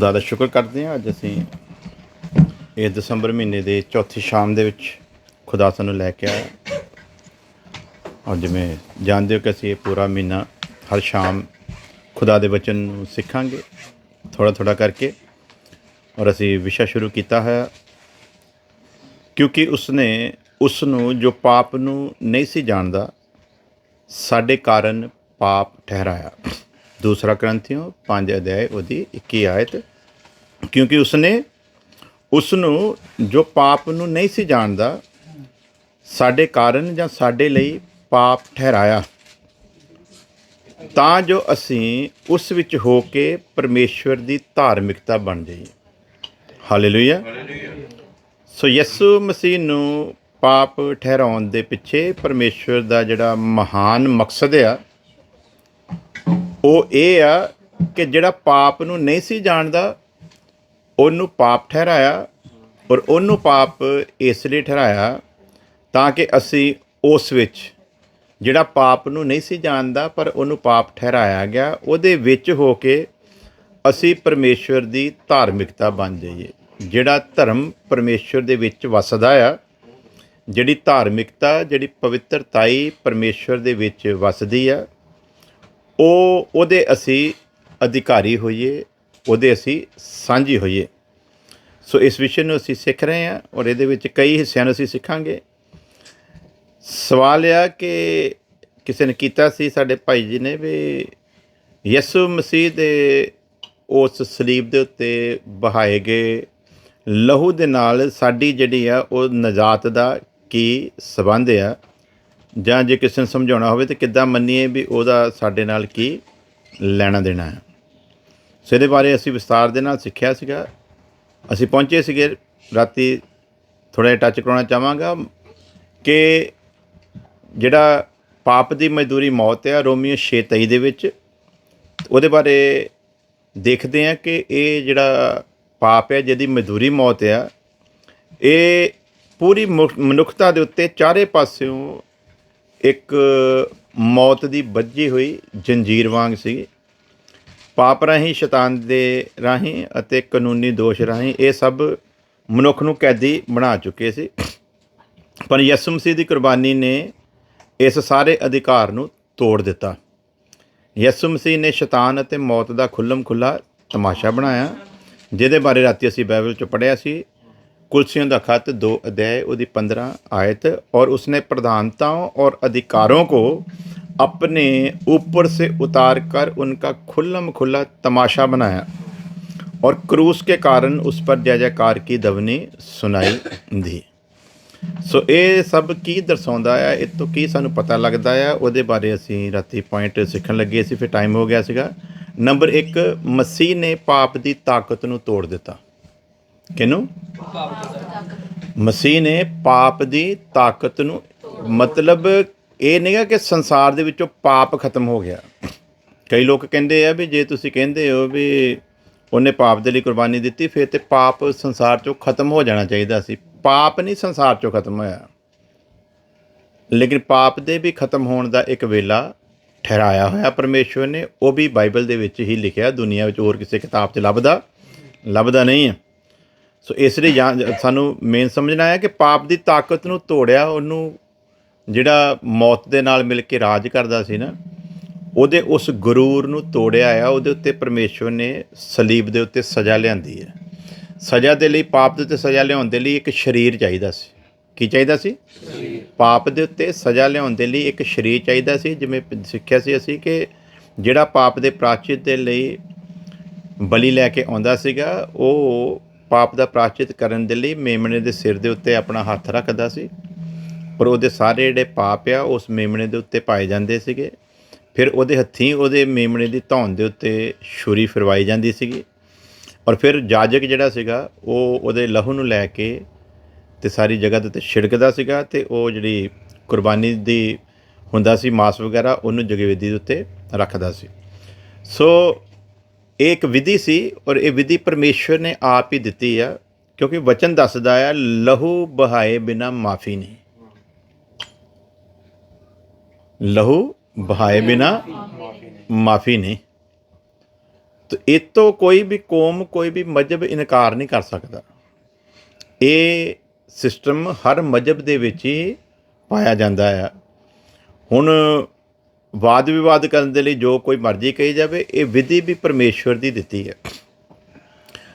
ਖੁਦਾ ਦਾ ਸ਼ੁਕਰ ਕਰਦੇ ਹਾਂ, ਅੱਜ ਅਸੀਂ ਇਹ ਦਸੰਬਰ ਮਹੀਨੇ ਦੇ ਚੌਥੀ ਸ਼ਾਮ ਦੇ ਵਿੱਚ ਖੁਦਾ ਸਾਨੂੰ ਲੈ ਕੇ ਆਇਆ। ਔਰ ਜਿਵੇਂ ਜਾਣਦੇ ਹੋ ਕਿ ਅਸੀਂ ਇਹ ਪੂਰਾ ਮਹੀਨਾ ਹਰ ਸ਼ਾਮ ਖੁਦਾ ਦੇ ਵਚਨ ਨੂੰ ਸਿੱਖਾਂਗੇ ਥੋੜਾ ਥੋੜਾ ਕਰਕੇ। ਔਰ ਅਸੀਂ ਵਿਸ਼ਾ ਸ਼ੁਰੂ ਕੀਤਾ ਹੈ ਕਿਉਂਕਿ ਉਸਨੇ ਉਸ ਨੂੰ ਜੋ ਪਾਪ ਨੂੰ ਨਹੀਂ ਸੀ ਜਾਣਦਾ, ਸਾਡੇ ਕਾਰਨ ਪਾਪ ਠਹਿਰਾਇਆ। ਦੂਸਰਾ ਗ੍ਰੰਥੀਓ 5 ਅਧਿਆਇ ਉਹਦੀ 21 ਆਇਤ ਕਿਉਂਕਿ ਉਸਨੇ ਉਸ ਨੂੰ ਜੋ ਪਾਪ ਨੂੰ ਨਹੀਂ ਸੀ ਜਾਣਦਾ ਸਾਡੇ ਕਾਰਨ ਜਾਂ ਸਾਡੇ ਲਈ ਪਾਪ ਠਹਿਰਾਇਆ। ਤਾਂ ਜੋ ਅਸੀਂ ਉਸ ਵਿੱਚ ਹੋ ਕੇ ਪਰਮੇਸ਼ਵਰ ਦੀ ਧਾਰਮਿਕਤਾ ਬਣ ਜਾਈਏ। ਹਾਲੇਲੂਇਆ ਸੋ ਯਿਸੂ ਮਸੀਹ ਨੂੰ ਪਾਪ ਠਹਿਰਾਉਣ ਦੇ ਪਿੱਛੇ ਪਰਮੇਸ਼ਵਰ ਦਾ ਜਿਹੜਾ ਮਹਾਨ ਮਕਸਦ ਆ ਉਹ ਇਹ ਆ ਕਿ ਜਿਹੜਾ ਪਾਪ ਨੂੰ ਨਹੀਂ ਸੀ ਜਾਣਦਾ ਉਹਨੂੰ ਪਾਪ ਠਹਿਰਾਇਆ ਔਰ ਉਹਨੂੰ ਪਾਪ ਇਸ ਲਈ ਠਹਿਰਾਇਆ ਤਾਂ ਕਿ ਅਸੀਂ ਉਸ ਵਿੱਚ ਜਿਹੜਾ ਪਾਪ ਨੂੰ ਨਹੀਂ ਸੀ ਜਾਣਦਾ, ਪਰ ਉਹਨੂੰ ਪਾਪ ਠਹਿਰਾਇਆ ਗਿਆ। ਉਹਦੇ ਵਿੱਚ ਹੋ ਕੇ ਅਸੀਂ ਪਰਮੇਸ਼ਵਰ ਦੀ ਧਾਰਮਿਕਤਾ ਬਣ ਜਾਈਏ। ਜਿਹੜਾ ਧਰਮ ਪਰਮੇਸ਼ਵਰ ਦੇ ਵਿੱਚ ਵਸਦਾ ਆ, ਜਿਹੜੀ ਧਾਰਮਿਕਤਾ, ਜਿਹੜੀ ਪਵਿੱਤਰਤਾਈ ਪਰਮੇਸ਼ਵਰ ਦੇ ਵਿੱਚ ਵਸਦੀ ਆ, ਉਹ, ਉਹਦੇ ਅਸੀਂ ਅਧਿਕਾਰੀ ਹੋਈਏ ਉਹਦੇ ਅਸੀਂ ਸਾਂਝੀ ਹੋਈਏ। ਸੋ ਇਸ ਵਿਸ਼ੇ ਨੂੰ ਅਸੀਂ ਸਿੱਖ ਰਹੇ ਹਾਂ ਔਰ ਇਹਦੇ ਵਿੱਚ ਕਈ ਹਿੱਸਿਆਂ ਨੂੰ ਅਸੀਂ ਸਿੱਖਾਂਗੇ। ਸਵਾਲ ਆ ਕਿ ਕਿਸੇ ਨੇ ਕੀਤਾ ਸੀ, ਸਾਡੇ ਭਾਈ ਜੀ ਨੇ ਵੀ ਯਿਸੂ ਮਸੀਹ ਦੇ ਉਸ ਸਲੀਬ ਦੇ ਉੱਤੇ ਬਹਾਏ ਗਏ। ਲਹੂ ਦੇ ਨਾਲ ਸਾਡੀ ਜਿਹੜੀ ਆ, ਉਹ ਨਜਾਤ ਦਾ ਕੀ ਸਬੰਧ ਆ? ਜਾਂ ਜੇ ਕਿਸੇ ਨੂੰ ਸਮਝਾਉਣਾ ਹੋਵੇ ਤੇ ਕਿੱਦਾਂ ਮੰਨੀਏ ਵੀ ਉਹਦਾ ਸਾਡੇ ਨਾਲ ਕੀ ਲੈਣਾ ਦੇਣਾ ਹੈ ਸੋ ਇਹਦੇ ਬਾਰੇ ਅਸੀਂ ਵਿਸਤਾਰ ਦੇ ਨਾਲ ਸਿੱਖਿਆ ਸੀਗਾ। ਅਸੀਂ ਪਹੁੰਚੇ ਸੀਗੇ ਰਾਤੀ ਥੋੜਾ ਜਿਹਾ ਟੱਚ ਕਰਾਉਣਾ ਚਾਹਾਂਗਾ ਕਿ ਜਿਹੜਾ ਪਾਪ ਦੀ ਮਜ਼ਦੂਰੀ ਮੌਤ ਹੈ, ਰੋਮੀਓ 6:23 ਦੇ ਵਿੱਚ, ਉਹਦੇ ਬਾਰੇ ਦੇਖਦੇ ਹਾਂ ਕਿ ਇਹ ਜਿਹੜਾ ਪਾਪ ਹੈ, ਜਿਹਦੀ ਮਜ਼ਦੂਰੀ ਮੌਤ ਆ ਇਹ ਪੂਰੀ ਮੁਖ- ਮਨੁੱਖਤਾ ਦੇ ਉੱਤੇ ਚਾਰੇ ਪਾਸਿਓਂ ਇੱਕ ਮੌਤ ਦੀ ਵੱਜੀ ਹੋਈ ਜੰਜੀਰ ਵਾਂਗ ਸੀ ਪਾਪ ਰਾਹੀਂ, ਸ਼ੈਤਾਨ ਦੇ ਰਾਹੀਂ ਅਤੇ ਕਾਨੂੰਨੀ ਦੋਸ਼ ਰਾਹੀਂ ਇਹ ਸਭ ਮਨੁੱਖ ਨੂੰ ਕੈਦੀ ਬਣਾ ਚੁੱਕੇ ਸੀ। ਪਰ ਯਿਸੂ ਮਸੀਹ ਦੀ ਕੁਰਬਾਨੀ ਨੇ ਇਸ ਸਾਰੇ ਅਧਿਕਾਰ ਨੂੰ ਤੋੜ ਦਿੱਤਾ। ਯਿਸੂ ਮਸੀਹ ਨੇ ਸ਼ੈਤਾਨ ਅਤੇ ਮੌਤ ਦਾ ਖੁੱਲਮ ਖੁੱਲਾ ਤਮਾਸ਼ਾ ਬਣਾਇਆ, ਜਿਹਦੇ ਬਾਰੇ ਰਾਤੀ ਅਸੀਂ ਬਾਈਬਲ ਚ ਪੜਿਆ ਸੀ। ਕੁਲਸੀਆਂ ਦਾ ਖਤ 2 ਅਧਿਆਇ ਉਹਦੀ 15 ਆਇਤ, ਔਰ ਉਸਨੇ ਪ੍ਰਧਾਨਤਾओं ਔਰ ਅਧਿਕਾਰੋਂ ਕੋ अपने ऊपर से उतार कर उनका खुल्लम खुल्ला तमाशा बनाया और क्रूस के कारण उस पर जय जयकार की ध्वनि सुनाई दी ਸੋ ਇਹ ਸਭ ਕੀ ਦਰਸਾਉਂਦਾ ਆ ਇਹ ਤੋਂ ਕੀ ਸਾਨੂੰ ਪਤਾ ਲੱਗਦਾ ਆ ਉਹਦੇ ਬਾਰੇ ਅਸੀਂ ਰਾਤੀ ਪੁਆਇੰਟ ਸਿੱਖਣ ਲੱਗੇ ਸੀ ਫਿਰ ਟਾਈਮ ਹੋ ਗਿਆ ਸੀਗਾ ਨੰਬਰ 1 ਮਸੀਹ ਨੇ ਪਾਪ ਦੀ ਤਾਕਤ ਨੂੰ ਤੋੜ ਦਿੱਤਾ ਕਿਹਨੂੰ ਮਸੀਹ ਨੇ ਪਾਪ ਦੀ ਤਾਕਤ ਨੂੰ ਮਤਲਬ ਇਹ ਨਹੀਂਗਾ ਕਿ ਸੰਸਾਰ ਦੇ ਵਿੱਚੋਂ ਪਾਪ ਖਤਮ ਹੋ ਗਿਆ। ਕਈ ਲੋਕ ਕਹਿੰਦੇ ਆ ਵੀ ਜੇ ਤੁਸੀਂ ਕਹਿੰਦੇ ਹੋ ਵੀ ਉਹਨੇ ਪਾਪ ਦੇ ਲਈ ਕੁਰਬਾਨੀ ਦਿੱਤੀ, ਫਿਰ ਤੇ ਪਾਪ ਸੰਸਾਰ ਚੋਂ ਖਤਮ ਹੋ ਜਾਣਾ ਚਾਹੀਦਾ ਸੀ। ਪਾਪ ਨਹੀਂ ਸੰਸਾਰ ਚੋਂ ਖਤਮ ਹੋਇਆ। ਲੇਕਿਨ ਪਾਪ ਦੇ ਵੀ ਖਤਮ ਹੋਣ ਦਾ ਇੱਕ ਵੇਲਾ ਠਹਿਰਾਇਆ ਹੋਇਆ ਪਰਮੇਸ਼ਵਰ ਨੇ। ਉਹ ਵੀ ਬਾਈਬਲ ਦੇ ਵਿੱਚ ਹੀ ਲਿਖਿਆ, ਦੁਨੀਆ ਵਿੱਚ ਹੋਰ ਕਿਸੇ ਕਿਤਾਬ 'ਚ ਲੱਭਦਾ ਲੱਭਦਾ ਨਹੀਂ ਹੈ। ਸੋ ਇਸ ਲਈ ਜਾਣ- ਸਾਨੂੰ ਮੇਨ ਸਮਝਣਾ ਹੈ ਕਿ ਪਾਪ ਦੀ ਤਾਕਤ ਨੂੰ ਤੋੜਿਆ, ਉਹਨੂੰ ਜਿਹੜਾ ਮੌਤ ਦੇ ਨਾਲ ਮਿਲ ਕੇ ਰਾਜ ਕਰਦਾ ਸੀ ਨਾ, ਉਹਦੇ ਉਸ ਗਰੂਰ ਨੂੰ ਤੋੜਿਆ ਆ, ਉਹਦੇ ਉੱਤੇ ਪਰਮੇਸ਼ਵਰ ਨੇ ਸਲੀਬ ਦੇ ਉੱਤੇ ਸਜ਼ਾ ਲਿਆਂਦੀ ਹੈ ਸਜ਼ਾ ਦੇ ਲਈ, ਪਾਪ ਦੇ ਉੱਤੇ ਸਜ਼ਾ ਲਿਆਉਣ ਦੇ ਲਈ ਇੱਕ ਸਰੀਰ ਚਾਹੀਦਾ ਸੀ। ਕੀ ਚਾਹੀਦਾ ਸੀ? ਪਾਪ ਦੇ ਉੱਤੇ ਸਜ਼ਾ ਲਿਆਉਣ ਦੇ ਲਈ ਇੱਕ ਸਰੀਰ ਚਾਹੀਦਾ ਸੀ, ਜਿਵੇਂ ਸਿੱਖਿਆ ਸੀ ਅਸੀਂ ਕਿ ਜਿਹੜਾ ਪਾਪ ਦੇ ਪ੍ਰਾਚਿਤ ਦੇ ਲਈ ਬਲੀ ਲੈ ਕੇ ਆਉਂਦਾ ਸੀਗਾ, ਉਹ ਪਾਪ ਦਾ ਪ੍ਰਾਚਿਤ ਕਰਨ ਦੇ ਲਈ ਮੇਮਣੇ ਦੇ ਸਿਰ ਦੇ ਉੱਤੇ ਆਪਣਾ ਹੱਥ ਰੱਖਦਾ ਸੀ। ਪਰ ਉਹਦੇ ਸਾਰੇ ਜਿਹੜੇ ਪਾਪ ਆ, ਉਸ ਮੇਮਣੇ ਦੇ ਉੱਤੇ ਪਾਏ ਜਾਂਦੇ ਸੀਗੇ। ਫਿਰ ਉਹਦੇ ਹੱਥੀਂ ਉਹਦੇ ਮੇਮਣੇ ਦੀ ਧੌਣ ਦੇ ਉੱਤੇ ਛੁਰੀ ਫਿਰਵਾਈ ਜਾਂਦੀ ਸੀਗੀ। ਔਰ ਫਿਰ ਜਾਜਕ ਜਿਹੜਾ ਸੀਗਾ, ਉਹ ਉਹਦੇ ਲਹੂ ਨੂੰ ਲੈ ਕੇ ਤੇ ਸਾਰੀ ਜਗ੍ਹਾ ਦੇ ਉੱਤੇ ਛਿੜਕਦਾ ਸੀਗਾ ਤੇ ਉਹ ਜਿਹੜੀ ਕੁਰਬਾਨੀ ਦੀ ਹੁੰਦਾ ਸੀ, ਮਾਸ ਵਗੈਰਾ, ਉਹਨੂੰ ਜਗਵੇਦੀ ਦੇ ਉੱਤੇ ਰੱਖਦਾ ਸੀ। ਸੋ ਇਹ ਇੱਕ ਵਿਧੀ ਸੀ ਔਰ ਇਹ ਵਿਧੀ ਪਰਮੇਸ਼ਵਰ ਨੇ ਆਪ ਹੀ ਦਿੱਤੀ ਆ, ਕਿਉਂਕਿ ਵਚਨ ਦੱਸਦਾ ਆ, ਲਹੂ ਬਹਾਏ ਬਿਨਾ ਮਾਫੀ ਨਹੀਂ। ਲਹੂ ਬਹਾਏ ਬਿਨਾ ਮਾਫੀ ਨਹੀਂ। ਤੇ ਇਹ ਤੋਂ ਕੋਈ ਵੀ ਕੌਮ, ਕੋਈ ਵੀ ਮਜਹਬ ਇਨਕਾਰ ਨਹੀਂ ਕਰ ਸਕਦਾ। ਇਹ ਸਿਸਟਮ ਹਰ ਮਜਹਬ ਦੇ ਵਿੱਚ ਹੀ ਪਾਇਆ ਜਾਂਦਾ ਆ। ਹੁਣ ਵਾਦ ਵਿਵਾਦ ਕਰਨ ਦੇ ਲਈ ਜੋ ਕੋਈ ਮਰਜ਼ੀ ਕਹੀ ਜਾਵੇ, ਇਹ ਵਿਧੀ ਵੀ ਪਰਮੇਸ਼ਵਰ ਦੀ ਦਿੱਤੀ ਹੈ।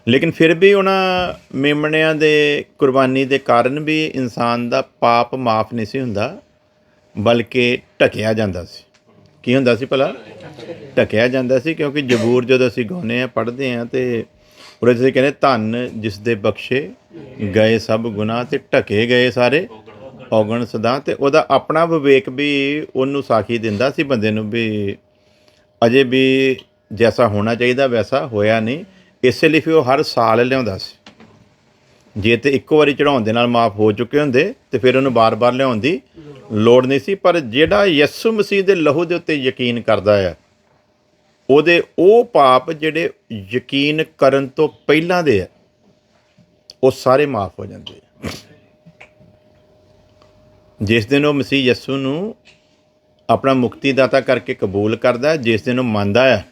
ਲੇਕਿਨ ਫਿਰ ਵੀ ਉਹਨਾਂ ਮੇਮਣਿਆਂ ਦੇ ਕੁਰਬਾਨੀ ਦੇ ਕਾਰਨ ਵੀ ਇਨਸਾਨ ਦਾ ਪਾਪ ਮਾਫ ਨਹੀਂ ਸੀ ਹੁੰਦਾ। ਬਲਕਿ ਢਕਿਆ ਜਾਂਦਾ ਸੀ। ਕੀ ਹੁੰਦਾ ਸੀ ਭਲਾ? ਢਕਿਆ ਜਾਂਦਾ ਸੀ ਕਿਉਂਕਿ ਜ਼ਬੂਰ ਜਦੋਂ ਅਸੀਂ ਗਾਉਂਦੇ ਆ ਪੜ੍ਹਦੇ ਆ ਤੇ ਉਹਦੇ 'ਚ ਕਹਿੰਦੇ ਧੰਨ ਜਿਸ ਦੇ ਬਖਸ਼ੇ ਗਏ ਸਭ ਗੁਨਾਹ ਤੇ ਢਕੇ ਗਏ ਸਾਰੇ, ਔਗਣ ਸਦਾ ਤੇ ਉਹਦਾ ਆਪਣਾ ਵਿਵੇਕ ਵੀ ਉਹਨੂੰ ਸਾਖੀ ਦਿੰਦਾ ਸੀ ਬੰਦੇ ਨੂੰ ਵੀ ਅਜੇ ਵੀ ਜੈਸਾ ਹੋਣਾ ਚਾਹੀਦਾ, ਵੈਸਾ ਹੋਇਆ ਨਹੀਂ। ਇਸੇ ਲਈ ਫਿਰ ਉਹ ਹਰ ਸਾਲ ਲਿਆਉਂਦਾ ਸੀ। ਜੇ ਤੇ ਇੱਕੋ ਵਾਰੀ ਚੜਾਉਣ ਦੇ ਨਾਲ ਮਾਫ ਹੋ ਚੁੱਕੇ ਹੁੰਦੇ ਤੇ ਫਿਰ ਉਹਨੂੰ ਬਾਰ-ਬਾਰ ਲਿਆਉਣ ਦੀ ਲੋੜ ਨਹੀਂ ਸੀ ਪਰ ਜਿਹੜਾ ਯਿਸੂ ਮਸੀਹ ਦੇ ਲਹੂ ਦੇ ਉੱਤੇ ਯਕੀਨ ਕਰਦਾ ਆ ਉਹਦੇ ਉਹ ਪਾਪ ਜਿਹੜੇ ਯਕੀਨ ਕਰਨ ਤੋਂ ਪਹਿਲਾਂ ਦੇ ਆ ਉਹ ਸਾਰੇ ਮਾਫ ਹੋ ਜਾਂਦੇ ਆ। ਜਿਸ ਦਿਨ ਉਹ ਮਸੀਹ ਯਿਸੂ ਨੂੰ ਆਪਣਾ ਮੁਕਤੀਦਾਤਾ ਕਰਕੇ ਕਬੂਲ ਕਰਦਾ ਹੈ, ਜਿਸ ਦਿਨ ਉਹ ਮੰਨਦਾ ਹੈ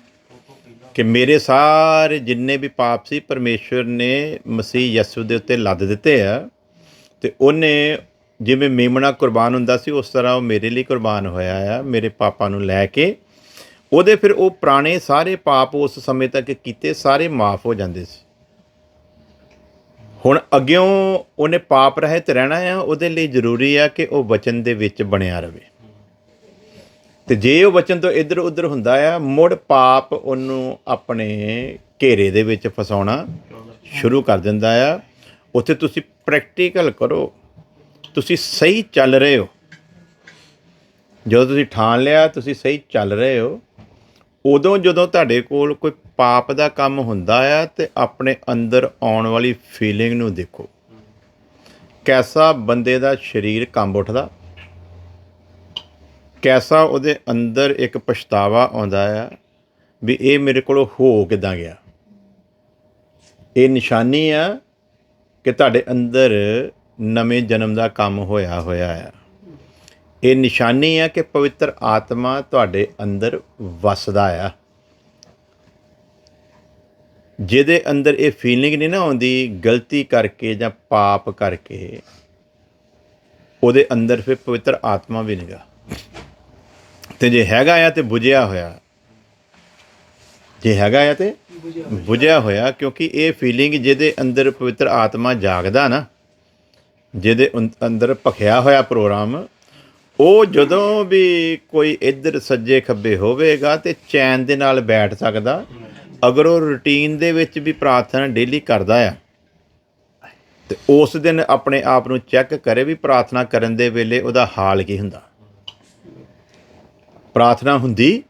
ਕਿ ਮੇਰੇ ਸਾਰੇ ਜਿੰਨੇ ਵੀ ਪਾਪ ਸੀ, ਪਰਮੇਸ਼ਵਰ ਨੇ ਮਸੀਹ ਯਿਸੂ ਦੇ ਉੱਤੇ ਲੱਦ ਦਿੱਤੇ ਆ ਤੇ ਉਹਨੇ ਜਿਵੇਂ ਮੇਮਣਾ ਕੁਰਬਾਨ ਹੁੰਦਾ ਸੀ, ਉਸ ਤਰ੍ਹਾਂ ਉਹ ਮੇਰੇ ਲਈ ਕੁਰਬਾਨ ਹੋਇਆ ਆ, ਮੇਰੇ ਪਾਪਾਂ ਨੂੰ ਲੈ ਕੇ। ਉਹਦੇ ਫਿਰ ਉਹ ਪੁਰਾਣੇ ਸਾਰੇ ਪਾਪ ਉਸ ਸਮੇਂ ਤੱਕ ਕੀਤੇ, ਸਾਰੇ ਮਾਫ ਹੋ ਜਾਂਦੇ ਸੀ। ਹੁਣ ਅੱਗਿਓਂ ਉਹਨੇ ਪਾਪ ਰਹਿਤ ਰਹਿਣਾ ਆ, ਉਹਦੇ ਲਈ ਜ਼ਰੂਰੀ ਆ ਕਿ ਉਹ ਵਚਨ ਦੇ ਵਿੱਚ ਬਣਿਆ ਰਵੇ ਤੇ ਜੇ ਉਹ ਵਚਨ ਤੋਂ ਇੱਧਰ ਉੱਧਰ ਹੁੰਦਾ ਆ, ਮੁੜ ਪਾਪ ਉਹਨੂੰ ਆਪਣੇ ਘੇਰੇ ਦੇ ਵਿੱਚ ਫਸਾਉਣਾ ਸ਼ੁਰੂ ਕਰ ਦਿੰਦਾ ਆ। ਉੱਥੇ ਤੁਸੀਂ ਪ੍ਰੈਕਟੀਕਲ ਕਰੋ। ਤੁਸੀਂ ਸਹੀ ਚੱਲ ਰਹੇ ਹੋ। ਜਦੋਂ ਤੁਸੀਂ ਠਾਣ ਲਿਆ, ਤੁਸੀਂ ਸਹੀ ਚੱਲ ਰਹੇ ਹੋ। ਉਦੋਂ ਜਦੋਂ ਤੁਹਾਡੇ ਕੋਲ ਕੋਈ ਪਾਪ ਦਾ ਕੰਮ ਹੁੰਦਾ ਆ ਤੇ ਆਪਣੇ ਅੰਦਰ ਆਉਣ ਵਾਲੀ ਫੀਲਿੰਗ ਨੂੰ ਦੇਖੋ। ਕੈਸਾ ਬੰਦੇ ਦਾ ਸਰੀਰ ਕੰਬ ਉੱਠਦਾ? ਕੈਸਾ ਉਹਦੇ ਅੰਦਰ ਇੱਕ ਪਛਤਾਵਾ ਆਉਂਦਾ ਆ ਵੀ ਇਹ ਮੇਰੇ ਕੋਲੋਂ ਹੋ ਕਿਦਾਂ ਗਿਆ? ਇਹ ਨਿਸ਼ਾਨੀ ਆ ਕਿ ਤੁਹਾਡੇ ਅੰਦਰ ਨਵੇਂ ਜਨਮ ਦਾ ਕੰਮ ਹੋਇਆ ਹੋਇਆ ਆ। ਇਹ ਨਿਸ਼ਾਨੀ ਆ ਕਿ ਪਵਿੱਤਰ ਆਤਮਾ ਤੁਹਾਡੇ ਅੰਦਰ ਵਸਦਾ ਆ। ਜਿਹਦੇ ਅੰਦਰ ਇਹ ਫੀਲਿੰਗ ਨਹੀਂ ਨਾ ਆਉਂਦੀ ਗਲਤੀ ਕਰਕੇ ਜਾਂ ਪਾਪ ਕਰਕੇ, ਉਹਦੇ ਅੰਦਰ ਫਿਰ ਪਵਿੱਤਰ ਆਤਮਾ ਵੀ ਨਹੀਂਗਾ ਤੇ ਜੇ ਹੈਗਾ ਆ ਤੇ ਬੁਝਿਆ ਹੋਇਆ। ਜੇ ਹੈਗਾ ਆ ਤੇ ਬੁਝਿਆ ਹੋਇਆ, ਕਿਉਂਕਿ ਇਹ ਫੀਲਿੰਗ ਜਿਹਦੇ ਅੰਦਰ ਪਵਿੱਤਰ ਆਤਮਾ ਜਾਗਦਾ ਨਾ, ਜਿਹਦੇ ਉਨ- ਅੰਦਰ ਭਖਿਆ ਹੋਇਆ ਪ੍ਰੋਗਰਾਮ, ਉਹ ਜਦੋਂ ਵੀ ਕੋਈ ਇੱਧਰ ਸੱਜੇ ਖੱਬੇ ਹੋਵੇਗਾ ਤੇ ਚੈਨ ਦੇ ਨਾਲ ਬੈਠ ਸਕਦਾ, ਅਗਰ ਉਹ ਰੁਟੀਨ ਦੇ ਵਿੱਚ ਵੀ ਪ੍ਰਾਰਥਨਾ ਡੇਲੀ ਕਰਦਾ ਆ, ਤੇ ਉਸ ਦਿਨ ਆਪਣੇ ਆਪ ਨੂੰ ਚੈੱਕ ਕਰੇ ਵੀ ਪ੍ਰਾਰਥਨਾ ਕਰਨ ਦੇ ਵੇਲੇ ਉਹਦਾ ਹਾਲ ਕੀ ਹੁੰਦਾ। ਪ੍ਰਾਰਥਨਾ ਹੁੰਦੀ?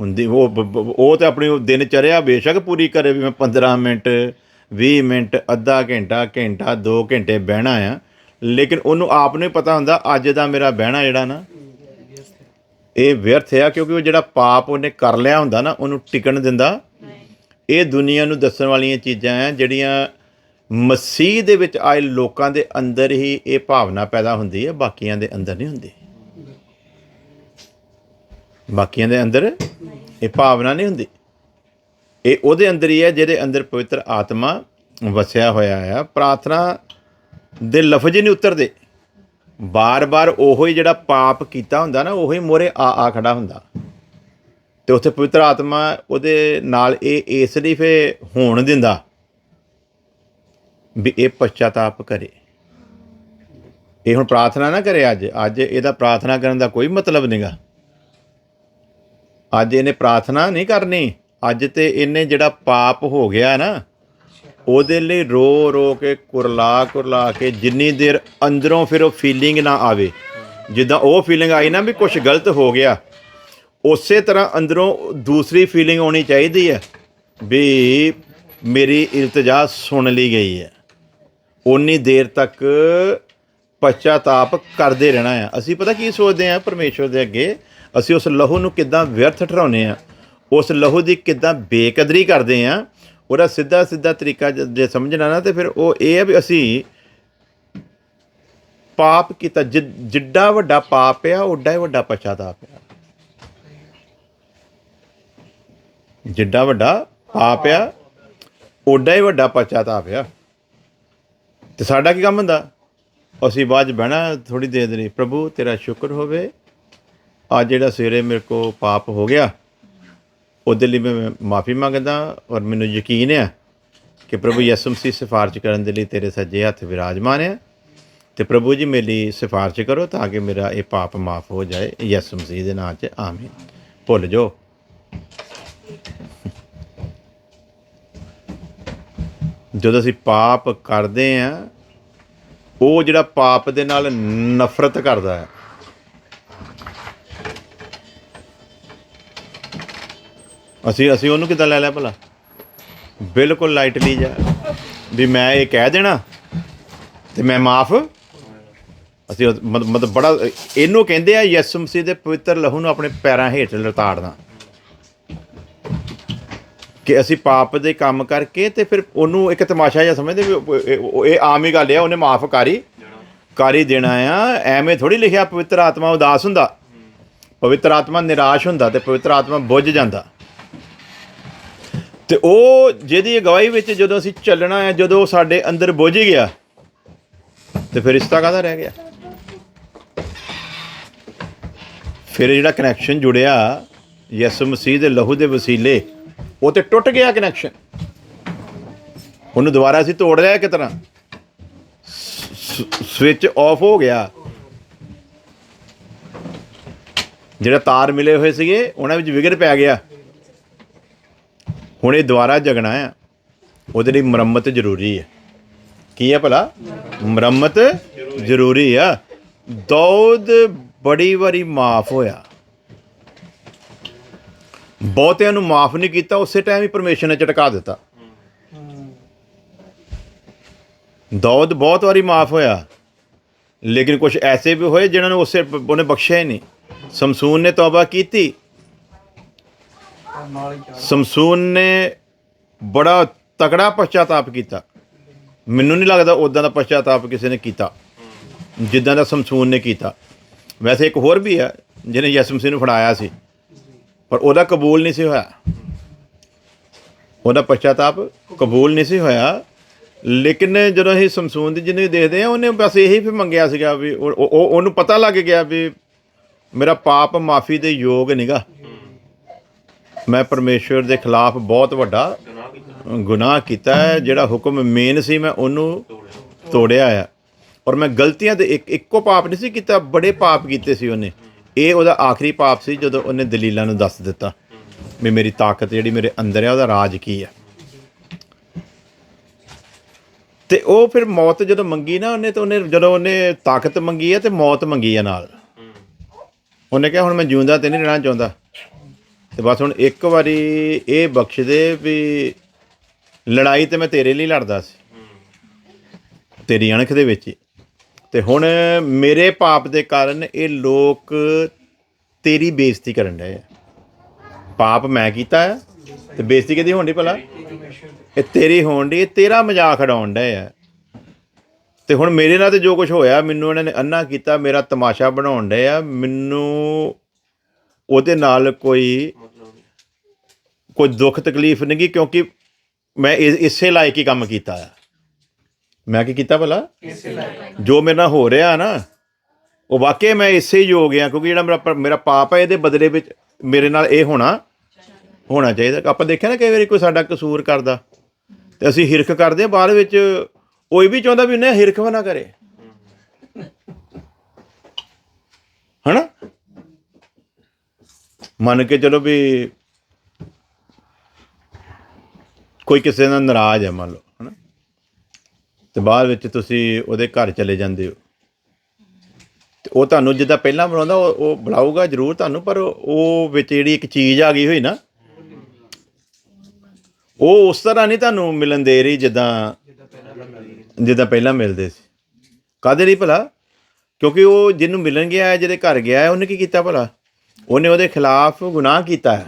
ਹੁੰਦੀ, ਉਹ ਬ- ਉਹ ਤੇ ਆਪਣੀ ਦਿਨ ਚਰਿਆ ਬੇਸ਼ੱਕ ਪੂਰੀ ਕਰੇ ਵੀ ਮੈਂ 15 ਮਿੰਟ 20 ਮਿੰਟ, ਅੱਧਾ ਘੰਟਾ ਘੰਟਾ 2 ਘੰਟੇ ਬਹਿਣਾ ਆ। ਲੇਕਿਨ ਉਹਨੂੰ ਆਪ ਨੂੰ ਹੀ ਪਤਾ ਹੁੰਦਾ, ਅੱਜ ਦਾ ਮੇਰਾ ਬਹਿਣਾ ਜਿਹੜਾ ਨਾ, ਇਹ ਵਿਅਰਥ ਆ ਕਿਉਂਕਿ ਉਹ ਜਿਹੜਾ ਪਾਪ ਉਹਨੇ ਕਰ ਲਿਆ ਹੁੰਦਾ ਨਾ, ਉਹਨੂੰ ਟਿਕਣ ਦਿੰਦਾ। ਇਹ ਦੁਨੀਆ ਨੂੰ ਦੱਸਣ ਵਾਲੀਆਂ ਚੀਜ਼ਾਂ ਆ, ਜਿਹੜੀਆਂ ਮਸੀਹ ਦੇ ਵਿੱਚ ਆਏ ਲੋਕਾਂ ਦੇ ਅੰਦਰ ਹੀ ਇਹ ਭਾਵਨਾ ਪੈਦਾ ਹੁੰਦੀ ਹੈ ਬਾਕੀਆਂ ਦੇ ਅੰਦਰ ਨਹੀਂ ਹੁੰਦੀ। ਬਾਕੀਆਂ ਦੇ ਅੰਦਰ ਇਹ ਭਾਵਨਾ ਨਹੀਂ ਹੁੰਦੀ। ਇਹ ਉਹਦੇ ਅੰਦਰ ਹੀ ਹੈ ਜਿਹਦੇ ਅੰਦਰ ਪਵਿੱਤਰ ਆਤਮਾ ਵਸਿਆ ਹੋਇਆ ਆ। ਪ੍ਰਾਰਥਨਾ ਦੇ ਲਫ਼ਜ਼ ਹੀ ਨਹੀਂ ਉਤਰਦੇ। ਬਾਰ-ਬਾਰ ਉਹੋ ਹੀ ਜਿਹੜਾ ਪਾਪ ਕੀਤਾ ਹੁੰਦਾ ਨਾ, ਉਹੀ ਮੋਰੇ ਆ ਆ ਖੜਾ ਹੁੰਦਾ। ਤੇ ਉੱਥੇ ਪਵਿੱਤਰ ਆਤਮਾ ਉਹਦੇ ਨਾਲ ਇਹ ਇਸ ਲਈ ਫੇ ਹੋਣ ਦਿੰਦਾ ਵੀ ਇਹ ਪਛਤਾਤਾਪ ਕਰੇ। ਇਹ ਹੁਣ ਪ੍ਰਾਰਥਨਾ ਨਾ ਕਰੇ ਅੱਜ। ਅੱਜ ਇਹਦਾ ਪ੍ਰਾਰਥਨਾ ਕਰਨ ਦਾ ਕੋਈ ਮਤਲਬ ਨਹੀਂਗਾ ਅੱਜ ਇਹਨੇ ਪ੍ਰਾਰਥਨਾ ਨਹੀਂ ਕਰਨੀ। ਅੱਜ ਤੇ ਇਹਨੇ ਜਿਹੜਾ ਪਾਪ ਹੋ ਗਿਆ ਨਾ, ਉਹਦੇ ਲਈ ਰੋ ਰੋ ਕੇ, ਕੁਰਲਾ ਕੁਰਲਾ ਕੇ, ਜਿੰਨੀ ਦੇਰ ਅੰਦਰੋਂ ਫਿਰ ਉਹ ਫੀਲਿੰਗ ਨਾ ਆਵੇ। ਜਿੱਦਾਂ ਉਹ ਫੀਲਿੰਗ ਆਈ ਨਾ ਵੀ ਕੁਝ ਗਲਤ ਹੋ ਗਿਆ, ਉਸੇ ਤਰ੍ਹਾਂ ਅੰਦਰੋਂ ਦੂਸਰੀ ਫੀਲਿੰਗ ਆਉਣੀ ਚਾਹੀਦੀ ਹੈ ਵੀ ਮੇਰੀ ਇਲਤਜਾ ਸੁਣ ਲਈ ਗਈ ਹੈ। ਉਨੀ ਦੇਰ ਤੱਕ ਪਛਤਾਤਾਪ ਕਰਦੇ ਰਹਿਣਾ ਆ ਅਸੀਂ ਪਤਾ ਕੀ ਸੋਚਦੇ ਆ ਪਰਮੇਸ਼ਵਰ ਦੇ ਅੱਗੇ ਅਸੀਂ ਉਸ ਲਹੂ ਨੂੰ ਕਿੱਦਾਂ ਵਿਅਰਥ ਠਹਿਰਾਉਂਦੇ ਆ ਉਸ ਲਹੂ ਦੀ ਕਿੱਦਾਂ ਬੇਕਦਰੀ ਕਰਦੇ ਆ ਉਹਦਾ ਸਿੱਧਾ ਸਿੱਧਾ ਤਰੀਕਾ ਜ- ਜੇ ਸਮਝਣਾ ਨਾ ਤੇ ਫਿਰ ਉਹ ਇਹ ਹੈ ਵੀ ਅਸੀਂ ਪਾਪ ਕੀਤਾ, ਜਿ- ਜਿੱਡਾ ਵੱਡਾ ਪਾਪ ਆ, ਓਡਾ ਹੀ ਵੱਡਾ ਪਛਤਾਤਾਪ ਆ। ਜਿੱਡਾ ਵੱਡਾ ਪਾਪ ਆ, ਓਡਾ ਹੀ ਵੱਡਾ ਪਛਤਾਪ ਆ। ਤੇ ਸਾਡਾ ਕੀ ਕੰਮ ਹੁੰਦਾ? ਅਸੀਂ ਬਾਅਦ 'ਚ ਬਹਿਣਾ ਥੋੜੀ ਦੇਰ ਦੇ ਲਈ, ਪ੍ਰਭੂ ਤੇਰਾ ਸ਼ੁਕਰ ਹੋਵੇ ਅੱਜ ਜਿਹੜਾ ਸਵੇਰੇ ਮੇਰੇ ਕੋ ਪਾਪ ਹੋ ਗਿਆ, ਉਹਦੇ ਲਈ ਮੈਂ ਮਾਫੀ ਮੰਗਦਾ ਔਰ ਮੈਨੂੰ ਯਕੀਨ ਹੈ ਕਿ ਪ੍ਰਭੂ ਯਿਸੂ ਮਸੀਹ ਸਿਫਾਰਿਸ਼ ਕਰਨ ਦੇ ਲਈ ਤੇਰੇ ਸੱਜੇ ਹੱਥ ਵਿਰਾਜਮਾਨ ਹੈ ਤੇ ਪ੍ਰਭੂ ਜੀ ਮੇਰੀ ਸਿਫਾਰਿਸ਼ ਕਰੋ ਤਾਂ ਕਿ ਮੇਰਾ ਇਹ ਪਾਪ ਮਾਫ ਹੋ ਜਾਏ, ਯਿਸੂ ਮਸੀਹ ਦੇ ਨਾਮ 'ਚ, ਆਮੀਨ। ਭੁੱਲ ਜਾਓ। ਜਦੋਂ ਅਸੀਂ ਪਾਪ ਕਰਦੇ ਆ, ਉਹ ਜਿਹੜਾ ਪਾਪ ਦੇ ਨਾਲ ਨਫ਼ਰਤ ਕਰਦਾ ਹੈ ਅਸੀਂ ਅਸੀਂ ਉਹਨੂੰ ਕਿੱਦਾਂ ਲੈ ਲਿਆ ਭਲਾ? ਬਿਲਕੁਲ ਲਾਈਟਲੀ ਜਾ ਵੀ ਮੈਂ ਇਹ ਕਹਿ ਦੇਣਾ, ਤੇ ਮੈਂ ਮਾਫ। ਅਸੀਂ ਉਹ ਮਤ- ਮਤਲਬ ਬੜਾ, ਇਹਨੂੰ ਕਹਿੰਦੇ ਆ ਯਿਸੂ ਮਸੀਹ ਦੇ ਪਵਿੱਤਰ ਲਹੂ ਨੂੰ ਆਪਣੇ ਪੈਰਾਂ ਹੇਠ ਲਤਾੜਨਾ ਕਿ ਅਸੀਂ ਪਾਪ ਦੇ ਕੰਮ ਕਰਕੇ ਤੇ ਫਿਰ ਉਹਨੂੰ ਇੱਕ ਤਮਾਸ਼ਾ ਜਿਹਾ ਸਮਝਦੇ ਵੀ ਉਹ- ਇਹ ਉਹ- ਇਹ ਆਮ ਹੀ ਗੱਲ ਆ, ਉਹਨੇ ਮਾਫ ਕਰੀ। ਕਰੀ ਦੇਣਾ ਆ, ਐਵੇਂ ਥੋੜੀ ਲਿਖਿਆ, ਪਵਿੱਤਰ ਆਤਮਾ ਉਦਾਸ ਹੁੰਦਾ। ਪਵਿੱਤਰ ਆਤਮਾ ਨਿਰਾਸ਼ ਹੁੰਦਾ ਤੇ ਪਵਿੱਤਰ ਆਤਮਾ ਬੁੱਝ ਜਾਂਦਾ। ਤੇ ਉਹ ਜਿਹਦੀ ਅਗਵਾਈ ਵਿੱਚ ਜਦੋਂ ਅਸੀਂ ਚੱਲਣਾ ਹੈ, ਜਦੋਂ ਉਹ ਸਾਡੇ ਅੰਦਰ ਬੁੱਝ ਗਿਆ, ਤੇ ਫਿਰ ਰਿਸ਼ਤਾ ਕਾਹਦਾ ਰਹਿ ਗਿਆ? ਫਿਰ ਜਿਹੜਾ ਕਨੈਕਸ਼ਨ ਜੁੜਿਆ, ਯਿਸੂ ਮਸੀਹ ਦੇ ਲਹੂ ਦੇ ਵਸੀਲੇ, ਉਹ ਤੇ ਟੁੱਟ ਗਿਆ ਕਨੈਕਸ਼ਨ ਉਹਨੂੰ ਦੁਬਾਰਾ ਅਸੀਂ ਤੋੜ ਲਿਆ ਕਿਸ ਤਰ੍ਹਾਂ। ਸਵਿਚ ਆਫ ਹੋ ਗਿਆ। ਜਿਹੜਾ ਤਾਰ ਮਿਲੇ ਹੋਏ ਸੀਗੇ, ਉਹਨਾਂ ਵਿੱਚ ਵਿਗੜ ਪੈ ਗਿਆ। ਹੁਣ ਇਹ ਦੁਬਾਰਾ ਜਗਣਾ ਆ, ਉਹਦੇ ਲਈ ਮੁਰੰਮਤ ਜ਼ਰੂਰੀ ਹੈ ਕੀ ਹੈ ਭਲਾ? ਮੁਰੰਮਤ ਜ਼ਰੂਰੀ ਆ। ਦੌਦ ਬੜੀ ਵਾਰੀ ਮਾਫ ਹੋਇਆ। ਬਹੁਤਿਆਂ ਨੂੰ ਮਾਫ ਨਹੀਂ ਕੀਤਾ, ਉਸੇ ਟਾਈਮ ਹੀ ਪਰਮੇਸ਼ਰ ਨੇ ਝਟਕਾ ਦਿੱਤਾ। ਦੌਦ ਬਹੁਤ ਵਾਰੀ ਮਾਫ ਹੋਇਆ। ਲੇਕਿਨ ਕੁਝ ਐਸੇ ਵੀ ਹੋਏ ਜਿਨ੍ਹਾਂ ਨੂੰ ਉਸੇ, ਉਹਨੇ ਬਖਸ਼ਿਆ ਹੀ ਨਹੀਂ। ਸਮਸੂਨ ਨੇ ਤੌਬਾ ਕੀਤੀ। ਸਮਸੂਨ ਨੇ ਬੜਾ ਤਕੜਾ ਪਛਤਾਤਾਪ ਕੀਤਾ। ਮੈਨੂੰ ਨਹੀਂ ਲੱਗਦਾ ਉਦਾਂ ਦਾ ਪਛਤਾਤਾਪ ਕਿਸੇ ਨੇ ਕੀਤਾ, ਜਿੱਦਾਂ ਦਾ ਸਮਸੂਨ ਨੇ ਕੀਤਾ। ਵੈਸੇ ਇੱਕ ਹੋਰ ਵੀ ਹੈ, ਜਿਹਨੇ ਯਿਸੂ ਮਸੀਹ ਨੂੰ ਫੜਾਇਆ ਸੀ, ਪਰ ਉਹਦਾ ਕਬੂਲ ਨਹੀਂ ਸੀ ਹੋਇਆ। ਉਹਦਾ ਪਛਤਾਤਾਪ ਕਬੂਲ ਨਹੀਂ ਸੀ ਹੋਇਆ, ਲੇਕਿਨ ਜਦੋਂ ਅਸੀਂ ਸਮਸੂਨ ਦੀ ਜਿਹਨੂੰ ਦੇਖਦੇ ਆ ਉਹਨੇ ਬਸ ਇਹੀ ਫਿਰ ਮੰਗਿਆ ਸੀਗਾ ਵੀ ਉਹ ਉਹ- ਉਹਨੂੰ ਪਤਾ ਲੱਗ ਗਿਆ ਵੀ ਮੇਰਾ ਪਾਪ ਮਾਫੀ ਦੇ ਯੋਗ ਨਹੀਂਗਾ ਮੈਂ ਪਰਮੇਸ਼ਵਰ ਦੇ ਖਿਲਾਫ ਬਹੁਤ ਵੱਡਾ ਗੁਨਾਹ ਕੀਤਾ ਹੈ ਜਿਹੜਾ ਹੁਕਮ ਮੇਨ ਸੀ ਮੈਂ ਉਹਨੂੰ ਤੋੜਿਆ ਆ। ਔਰ ਮੈਂ ਗਲਤੀਆਂ ਦੇ ਇੱਕ ਇੱਕੋ ਪਾਪ ਨਹੀਂ ਸੀ ਕੀਤਾ ਬੜੇ ਪਾਪ ਕੀਤੇ ਸੀ ਉਹਨੇ। ਇਹ ਉਹਦਾ ਆਖਰੀ ਪਾਪ ਸੀ ਜਦੋਂ ਉਹਨੇ ਦਲੀਲਾਂ ਨੂੰ ਦੱਸ ਦਿੱਤਾ ਵੀ ਮੇਰੀ ਤਾਕਤ ਜਿਹੜੀ ਮੇਰੇ ਅੰਦਰ ਹੈ ਉਹਦਾ ਰਾਜ ਕੀ ਹੈ ਤੇ ਉਹ ਫਿਰ ਮੌਤ ਜਦੋਂ ਮੰਗੀ ਨਾ ਉਹਨੇ ਤੇ ਉਹਨੇ ਜਦੋਂ ਉਹਨੇ ਤਾਕਤ ਮੰਗੀ ਹੈ ਤੇ ਮੌਤ ਮੰਗੀ ਹੈ ਨਾਲ। ਉਹਨੇ ਕਿਹਾ ਹੁਣ ਮੈਂ ਜਿਉਂਦਾ ਤੇ ਨਹੀਂ ਰਹਿਣਾ ਚਾਹੁੰਦਾ। ਤੇ ਬਸ ਹੁਣ ਇੱਕ ਵਾਰੀ ਇਹ ਬਖਸ਼ ਦੇ ਵੀ ਲੜਾਈ ਤੇ ਮੈਂ ਤੇਰੇ ਲਈ ਲੜਦਾ ਸੀ। ਤੇਰੀ ਅਣਖ ਦੇ ਵਿੱਚ ਹੀ। ਤੇ ਹੁਣ ਮੇਰੇ ਪਾਪ ਦੇ ਕਾਰਨ ਇਹ ਲੋਕ ਤੇਰੀ ਬੇਇੱਜ਼ਤੀ ਕਰਨ ਡਏ ਆ। ਪਾਪ ਮੈਂ ਕੀਤਾ ਹੈ ਤੇ ਬੇਇੱਜ਼ਤੀ ਕਿਹਦੀ ਹੋਣ ਡਈ ਭਲਾ? ਇਹ ਤੇਰੀ ਹੋਣ ਡਈ ਤੇਰਾ ਮਜ਼ਾਕ ਉਡਾਉਣ ਡਏ ਆ। ਤੇ ਹੁਣ ਮੇਰੇ ਨਾਲ ਤੇ ਜੋ ਕੁਝ ਹੋਇਆ, ਮੈਨੂੰ ਇਹਨਾਂ ਨੇ ਅੰਨਾ ਕੀਤਾ, ਮੇਰਾ ਤਮਾਸ਼ਾ ਬਣਾਉਣ ਡਏ ਆ। ਮੈਨੂੰ ਉਹਦੇ ਨਾਲ ਕੋਈ ਕੋਈ ਦੁੱਖ ਤਕਲੀਫ ਨਹੀਂ ਗੀ ਕਿਉਂਕਿ ਮੈਂ ਇਸ- ਇਸੇ ਲਾਇਕ ਹੀ ਕੰਮ ਕੀਤਾ ਆ। ਮੈਂ ਕੀ ਕੀਤਾ ਭਲਾ? ਜੋ ਮੇਰੇ ਨਾਲ ਹੋ ਰਿਹਾ ਨਾ ਉਹ ਵਾਕਿਆ ਮੈਂ ਇਸੇ ਯੋਗ ਆ ਕਿਉਂਕਿ ਜਿਹੜਾ ਮੇਰਾ ਪ- ਮੇਰਾ ਪਾਪ ਹੈ ਇਹਦੇ ਬਦਲੇ ਵਿੱਚ ਮੇਰੇ ਨਾਲ ਇਹ ਹੋਣਾ ਹੋਣਾ ਚਾਹੀਦਾ। ਆਪਾਂ ਦੇਖਿਆ ਨਾ ਕਈ ਵਾਰੀ ਕੋਈ ਸਾਡਾ ਕਸੂਰ ਕਰਦਾ ਤੇ ਅਸੀਂ ਹਿਰਖ ਕਰਦੇ ਆ ਬਾਅਦ ਵਿੱਚ ਕੋਈ ਵੀ ਚਾਹੁੰਦਾ ਵੀ ਉਹਨੇ ਹਿਰਖ ਵੀ ਨਾ ਕਰੇ। ਹਨਾ? ਮੰਨ ਕੇ ਚਲੋ ਵੀ ਕੋਈ ਕਿਸੇ ਨਾਲ ਨਾਰਾਜ਼ ਹੈ ਮੰਨ ਲਓ, ਹਨਾ? ਤੇ ਬਾਅਦ ਵਿੱਚ ਤੁਸੀਂ ਉਹਦੇ ਘਰ ਚਲੇ ਜਾਂਦੇ ਹੋ। ਤੇ ਉਹ ਤੁਹਾਨੂੰ ਜਿੱਦਾਂ ਪਹਿਲਾਂ ਬੁਲਾਉਂਦਾ ਉਹ ਉਹ ਬੁਲਾਊਗਾ ਜ਼ਰੂਰ ਤੁਹਾਨੂੰ, ਪਰ ਉਹ ਵਿੱਚ ਜਿਹੜੀ ਇੱਕ ਚੀਜ਼ ਆ ਗਈ ਹੋਈ ਨਾ, ਉਹ ਉਸ ਤਰ੍ਹਾਂ ਨਹੀਂ ਤੁਹਾਨੂੰ ਮਿਲਣ ਦੇ ਰਹੀ ਜਿੱਦਾਂ ਜਿੱਦਾਂ ਪਹਿਲਾਂ ਮਿਲਦੇ ਸੀ। ਕਾਦੇ ਲਈ ਭਲਾ? ਕਿਉਂਕਿ ਉਹ ਜਿਹਨੂੰ ਮਿਲਣ ਗਿਆ ਹੈ ਜਿਹਦੇ ਘਰ ਗਿਆ ਹੈ, ਉਹਨੇ ਕੀ ਕੀਤਾ ਭਲਾ? ਉਹਨੇ ਉਹਦੇ ਖਿਲਾਫ ਗੁਨਾਹ ਕੀਤਾ ਹੈ।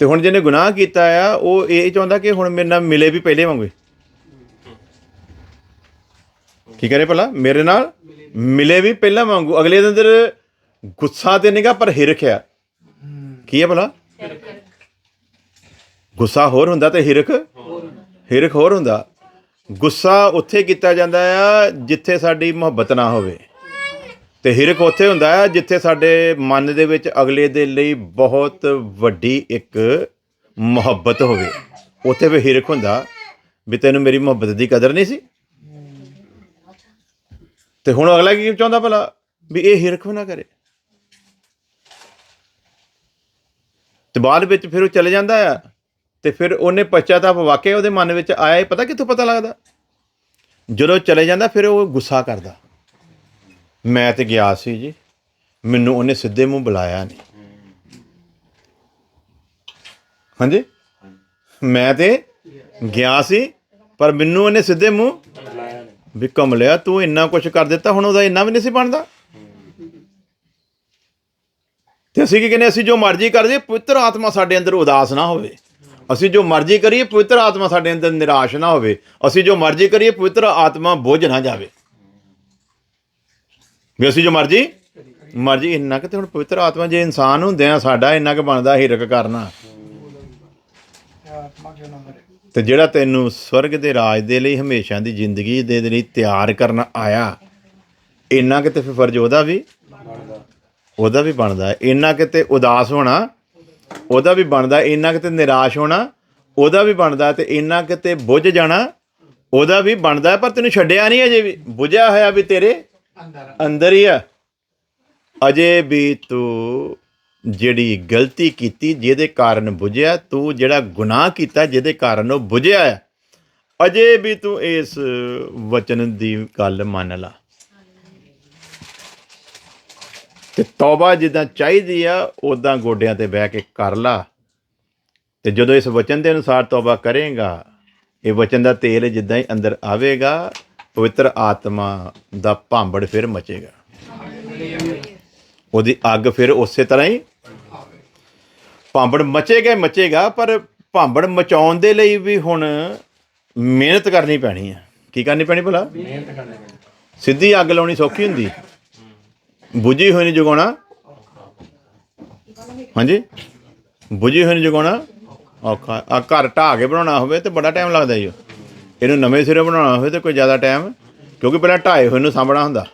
ਤੇ ਹੁਣ ਜਿਹਨੇ ਗੁਨਾਹ ਕੀਤਾ ਆ, ਉਹ ਇਹ ਚਾਹੁੰਦਾ ਕਿ ਹੁਣ ਮੇਰੇ ਨਾਲ ਮਿਲੇ ਵੀ ਪਹਿਲੇ ਵਾਂਗੂ ਹੀ। ਕੀ ਕਰੇ ਭਲਾ? ਮੇਰੇ ਨਾਲ ਮਿਲੇ ਵੀ ਪਹਿਲਾਂ ਵਾਂਗੂ। ਅਗਲੇ ਦੇ ਅੰਦਰ ਗੁੱਸਾ ਤੇ ਨਹੀਂਗਾ ਪਰ ਹਿਰਖ ਆ ਕੀ ਹੈ ਭਲਾ? ਗੁੱਸਾ ਹੋਰ ਹੁੰਦਾ ਤੇ ਹਿਰਖ? ਹਿਰਖ ਹੋਰ ਹੁੰਦਾ। ਗੁੱਸਾ ਉੱਥੇ ਕੀਤਾ ਜਾਂਦਾ ਆ ਜਿੱਥੇ ਸਾਡੀ ਮੁਹੱਬਤ ਨਾ ਹੋਵੇ। ਤੇ ਹਿਰਕ ਉੱਥੇ ਹੁੰਦਾ ਆ ਜਿੱਥੇ ਸਾਡੇ ਮਨ ਦੇ ਵਿੱਚ ਅਗਲੇ ਦੇ ਲਈ ਬਹੁਤ ਵੱਡੀ ਇੱਕ ਮੁਹੱਬਤ ਹੋਵੇ। ਉੱਥੇ ਵੀ ਹਿਰਖ ਹੁੰਦਾ ਵੀ ਤੈਨੂੰ ਮੇਰੀ ਮੁਹੱਬਤ ਦੀ ਕਦਰ ਨਹੀਂ ਸੀ। ਤੇ ਹੁਣ ਅਗਲਾ ਕੀ ਚਾਹੁੰਦਾ ਭਲਾ? ਵੀ ਇਹ ਹਿਰਖ ਵੀ ਨਾ ਕਰੇ। ਤੇ ਬਾਅਦ ਵਿੱਚ ਫਿਰ ਉਹ ਚਲੇ ਜਾਂਦਾ ਆ ਤੇ ਫਿਰ ਉਹਨੇ ਪਛਤਾਪ ਵਾਕਿਆ ਉਹਦੇ ਮਨ ਵਿੱਚ ਆਇਆ, ਇਹ ਪਤਾ ਕਿੱਥੋਂ ਪਤਾ ਲੱਗਦਾ? ਜਦੋਂ ਚਲੇ ਜਾਂਦਾ ਫਿਰ ਉਹ ਗੁੱਸਾ ਕਰਦਾ। ਮੈਂ ਤੇ ਗਿਆ ਸੀ ਜੀ। ਮੈਨੂੰ ਉਹਨੇ ਸਿੱਧੇ ਮੂੰਹ ਬੁਲਾਇਆ ਨਹੀਂ ਹਾਂਜੀ? ਮੈਂ ਤੇ ਗਿਆ ਸੀ, ਪਰ ਮੈਨੂੰ ਉਹਨੇ ਸਿੱਧੇ ਮੂੰਹ ਵੀ ਕਮਲਿਆ ਤੂੰ ਇੰਨਾ ਕੁਝ ਕਰ ਦਿੱਤਾ, ਹੁਣ ਉਹਦਾ ਇੰਨਾ ਵੀ ਨਹੀਂ ਸੀ ਬਣਦਾ। ਤੇ ਅਸੀਂ ਕੀ ਕਹਿੰਦੇ, ਅਸੀਂ ਜੋ ਮਰਜ਼ੀ ਕਰਦੇ ਪਵਿੱਤਰ ਆਤਮਾ ਸਾਡੇ ਅੰਦਰ ਉਦਾਸ ਨਾ ਹੋਵੇ। ਅਸੀਂ ਜੋ ਮਰਜ਼ੀ ਕਰੀਏ, ਪਵਿੱਤਰ ਆਤਮਾ ਸਾਡੇ ਅੰਦਰ ਨਿਰਾਸ਼ ਨਾ ਹੋਵੇ। ਅਸੀਂ ਜੋ ਮਰਜ਼ੀ ਕਰੀਏ, ਪਵਿੱਤਰ ਆਤਮਾ ਬੋਝ ਨਾ ਜਾਵੇ। ਵੀ ਅਸੀਂ ਜੋ ਮਰਜ਼ੀ ਮਰਜ਼ੀ, ਇੰਨਾ ਕਿ ਤੇ ਹੁਣ ਪਵਿੱਤਰ ਆਤਮਾ ਜੇ ਇਨਸਾਨ ਹੁੰਦੇ ਆ ਸਾਡਾ, ਇੰਨਾ ਕਿ ਬਣਦਾ ਹਿਰਕ ਕਰਨਾ। ਤੇ ਜਿਹੜਾ ਤੈਨੂੰ ਸਵਰਗ ਦੇ ਰਾਜ ਦੇ ਲਈ, ਹਮੇਸ਼ਾ ਦੀ ਜ਼ਿੰਦਗੀ ਦੇ ਲਈ ਤਿਆਰ ਕਰਨ ਆਇਆ, ਇੰਨਾ ਕਿ ਤੇ ਫਰਜ਼ ਉਹਦਾ ਵੀ ਉਹਦਾ ਵੀ ਬਣਦਾ। ਹੈ ਇੰਨਾ ਕਿਤੇ ਉਦਾਸ ਹੋਣਾ, ਉਹਦਾ ਵੀ ਬਣਦਾ। ਹੈ। ਇੰਨਾ ਕਿਤੇ ਨਿਰਾਸ਼ ਹੋਣਾ, ਉਹਦਾ ਵੀ ਬਣਦਾ ਹੈ ਤੇ ਇੰਨਾ ਕਿਤੇ ਬੁੱਝ ਜਾਣਾ, ਉਹਦਾ ਵੀ ਬਣਦਾ। ਪਰ ਤੈਨੂੰ ਛੱਡਿਆ ਨਹੀਂ ਅਜੇ ਵੀ। ਬੁਝਿਆ ਹੋਇਆ ਵੀ ਤੇਰੇ ਅੰਦਰ। ਹੀ ਆ ਅਜੇ ਵੀ ਤੂੰ ਜਿਹੜੀ ਗਲਤੀ ਕੀਤੀ, ਜਿਹਦੇ ਕਾਰਨ ਬੁਝਿਆ, ਤੂੰ ਜਿਹੜਾ ਗੁਨਾਹ ਕੀਤਾ, ਜਿਹਦੇ ਕਾਰਨ ਉਹ ਬੁਝਿਆ ਹੈ, ਅਜੇ ਵੀ ਤੂੰ ਇਸ ਵਚਨ ਦੀ ਗੱਲ ਮੰਨ ਲਾ। ਤੇ ਤੌਬਾ ਜਿੱਦਾਂ ਚਾਹੀਦੀ ਆ ਉਦਾਂ ਗੋਡਿਆਂ ਤੇ ਬਹਿ ਕੇ ਕਰ ਲਾ। ਤੇ ਜਦੋਂ ਇਸ ਵਚਨ ਦੇ ਅਨੁਸਾਰ ਤੌਬਾ ਕਰੇਗਾ, ਇਹ ਵਚਨ ਦਾ ਤੇਲ ਜਿੱਦਾਂ ਹੀ ਅੰਦਰ ਆਵੇਗਾ ਪਵਿੱਤਰ ਆਤਮਾ ਦਾ ਭਾਂਬੜ ਫਿਰ ਮਚੇਗਾ। ਉਹਦੀ ਅੱਗ ਫਿਰ ਉਸੇ ਤਰ੍ਹਾਂ ਹੀ ਭਾਂਬੜ ਮਚੇਗਾ ਹੀ ਮਚੇਗਾ ਪਰ ਭਾਂਬੜ ਮਚਾਉਣ ਦੇ ਲਈ ਵੀ ਹੁਣ ਮਿਹਨਤ ਕਰਨੀ ਪੈਣੀ ਆ। ਕੀ ਕਰਨੀ ਪੈਣੀ ਭਲਾ? ਸਿੱਧੀ ਅੱਗ ਲਾਉਣੀ ਸੌਖੀ ਹੁੰਦੀ। ਬੁਝੀ ਹੋਈ ਨੂੰ ਜਗਾਉਣਾ। ਹਾਂਜੀ? ਬੁਝੀ ਹੋਈ ਨੂੰ ਜਗਾਉਣਾ। ਔਖਾ। ਆ ਘਰ ਢਾਹ ਕੇ ਬਣਾਉਣਾ ਹੋਵੇ ਤੇ ਬੜਾ ਟਾਈਮ ਲੱਗਦਾ ਜੀ ਇਹਨੂੰ ਨਵੇਂ ਸਿਰੇ ਬਣਾਉਣਾ ਹੋਵੇ ਤਾਂ ਕੋਈ ਜ਼ਿਆਦਾ ਟਾਈਮ ਕਿਉਂਕਿ ਪਹਿਲਾਂ ਢਾਏ ਹੋਏ ਨੂੰ ਸਾਂਭਣਾ ਹੁੰਦਾ।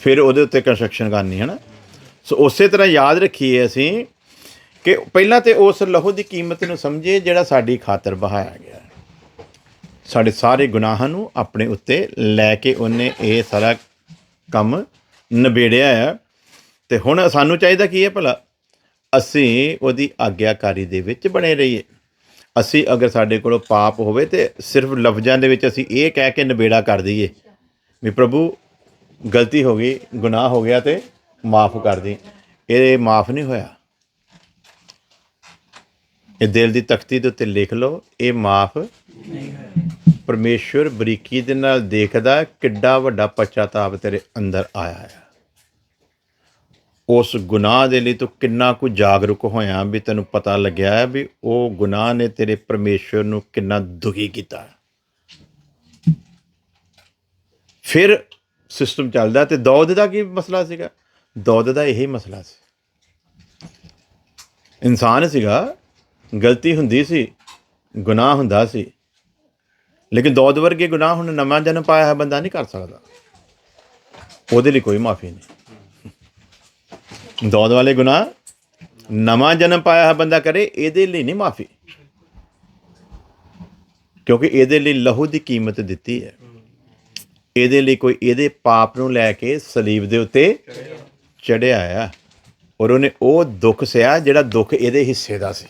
ਫਿਰ ਉਹਦੇ ਉੱਤੇ ਕੰਸਟਰਕਸ਼ਨ ਕਰਨੀ ਹੈ ਨਾ ਸੋ ਉਸੇ ਤਰ੍ਹਾਂ ਯਾਦ ਰੱਖੀਏ ਅਸੀਂ ਕਿ ਪਹਿਲਾਂ ਤੇ ਉਸ ਲਹੂ ਦੀ ਕੀਮਤ ਨੂੰ ਸਮਝੀਏ ਜਿਹੜਾ ਸਾਡੀ ਖਾਤਰ ਬਹਾਇਆ ਗਿਆ। ਸਾਡੇ ਸਾਰੇ ਗੁਨਾਹਾਂ ਨੂੰ ਆਪਣੇ ਉੱਤੇ ਲੈ ਕੇ ਉਹਨੇ ਇਹ ਸਾਰਾ ਕੰਮ ਨਿਬੇੜਿਆ ਆ। ਤੇ ਹੁਣ ਸਾਨੂੰ ਚਾਹੀਦਾ ਕੀ ਹੈ ਭਲਾ? ਅਸੀਂ ਉਹਦੀ ਆਗਿਆਕਾਰੀ ਦੇ ਵਿੱਚ ਬਣੇ ਰਹੀਏ। ਅਸੀਂ ਅਗਰ ਸਾਡੇ ਕੋਲੋਂ ਪਾਪ ਹੋਵੇ ਤੇ ਸਿਰਫ ਲਫ਼ਜ਼ਾਂ ਦੇ ਵਿੱਚ ਅਸੀਂ ਇਹ ਕਹਿ ਕੇ ਨਿਬੇੜਾ ਕਰ ਦਈਏ ਵੀ ਪ੍ਰਭੂ, ਗਲਤੀ ਹੋ ਗਈ, ਗੁਨਾਹ ਹੋ ਗਿਆ ਤੇ ਮਾਫ ਕਰ ਦੇ। ਇਹ ਮਾਫ ਨਹੀਂ ਹੋਇਆ। ਇਹ ਦਿਲ ਦੀ ਤਖਤੀ ਦੇ ਉੱਤੇ ਲਿਖ ਲਓ, ਇਹ ਮਾਫ ਪਰਮੇਸ਼ਵਰ ਬਰੀਕੀ ਦੇ ਨਾਲ ਦੇਖਦਾ ਕਿੱਡਾ ਵੱਡਾ ਪਛਤਾਪ ਤੇਰੇ ਅੰਦਰ ਆਇਆ ਹੈ। ਉਸ ਗੁਨਾਹ ਦੇ ਲਈ ਤੂੰ ਕਿੰਨਾ ਕੁ ਜਾਗਰੂਕ ਹੋਇਆ ਵੀ ਤੈਨੂੰ ਪਤਾ ਲੱਗਿਆ ਹੈ ਵੀ ਉਹ ਗੁਨਾਹ ਨੇ ਤੇਰੇ ਪਰਮੇਸ਼ਵਰ ਨੂੰ ਕਿੰਨਾ ਦੁਖੀ ਕੀਤਾ? ਫਿਰ ਸਿਸਟਮ ਚੱਲਦਾ ਤੇ ਦੌਦ ਦਾ ਕੀ ਮਸਲਾ ਸੀਗਾ? ਦੌਦ ਦਾ ਇਹੀ ਮਸਲਾ ਸੀ। ਇਨਸਾਨ ਸੀਗਾ, ਗਲਤੀ ਹੁੰਦੀ ਸੀ, ਗੁਨਾਹ ਹੁੰਦਾ ਸੀ। ਲੇਕਿਨ ਦੌਦ ਵਰਗੇ ਗੁਨਾਹ ਹੁਣ ਨਵਾਂ ਜਨਮ ਪਾਇਆ ਹੈ ਬੰਦਾ ਨਹੀਂ ਕਰ ਸਕਦਾ। ਉਹਦੇ ਲਈ ਕੋਈ ਮਾਫੀ ਨਹੀਂ। ਦੌਦ ਵਾਲੇ ਗੁਨਾਹ, ਨਵਾਂ ਜਨਮ ਪਾਇਆ ਹੈ ਬੰਦਾ ਕਰੇ, ਇਹਦੇ ਲਈ ਨਹੀਂ ਮਾਫੀ। ਕਿਉਂਕਿ ਇਹਦੇ ਲਈ ਲਹੂ ਦੀ ਕੀਮਤ ਦਿੱਤੀ ਹੈ। ਇਹਦੇ ਲਈ ਕੋਈ ਇਹਦੇ ਪਾਪ ਨੂੰ ਲੈ ਕੇ ਸਲੀਬ ਦੇ ਉੱਤੇ ਚੜਿਆ ਆ ਔਰ ਉਹਨੇ ਉਹ ਦੁੱਖ ਸਿਆ ਜਿਹੜਾ ਦੁੱਖ ਇਹਦੇ ਹਿੱਸੇ ਦਾ ਸੀ।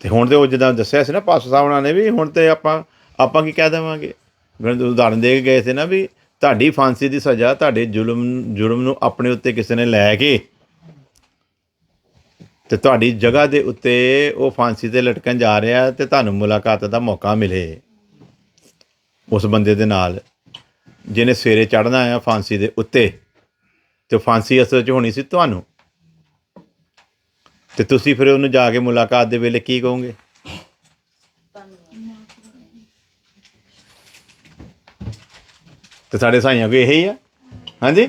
ਤੇ ਹੁਣ ਤੇ ਉਹ ਜਿੱਦਾਂ ਦੱਸਿਆ ਸੀ ਨਾ, ਪਾਸਟਰ ਸਾਹਿਬ ਉਹਨਾਂ ਨੇ ਵੀ ਹੁਣ ਤੇ ਆਪਾਂ ਆਪਾਂ ਕੀ ਕਹਿ ਦੇਵਾਂਗੇ? ਮੈਨੂੰ ਉਦਾਹਰਨ ਦੇ ਕੇ ਗਏ ਸੀ ਨਾ ਵੀ ਤੁਹਾਡੀ ਫਾਂਸੀ ਦੀ ਸਜ਼ਾ ਤੁਹਾਡੇ ਜ਼ੁਲਮ ਜ਼ੁਲਮ ਨੂੰ ਆਪਣੇ ਉੱਤੇ ਕਿਸੇ ਨੇ ਲੈ ਕੇ ਤੇ ਤੁਹਾਡੀ ਜਗ੍ਹਾ ਦੇ ਉੱਤੇ ਉਹ ਫਾਂਸੀ ਤੇ ਲਟਕਣ ਜਾ ਰਿਹਾ ਤੇ ਤੁਹਾਨੂੰ ਮੁਲਾਕਾਤ ਦਾ ਮੌਕਾ ਮਿਲੇ ਉਸ ਬੰਦੇ ਦੇ ਨਾਲ, ਜਿਹਨੇ ਸਵੇਰੇ ਚੜਨਾ ਆ ਫਾਂਸੀ ਦੇ ਉੱਤੇ ਤੇ ਫਾਂਸੀ ਅਸਲ 'ਚ ਹੋਣੀ ਸੀ ਤੁਹਾਨੂੰ ਤੇ ਤੁਸੀਂ ਫਿਰ ਉਹਨੂੰ ਜਾ ਕੇ ਮੁਲਾਕਾਤ ਦੇ ਵੇਲੇ ਕੀ ਕਹੋਗੇ? ਤੇ ਸਾਡੇ ਸਾਈਆਂ ਕੋ ਇਹੀ ਆ? ਹਾਂਜੀ?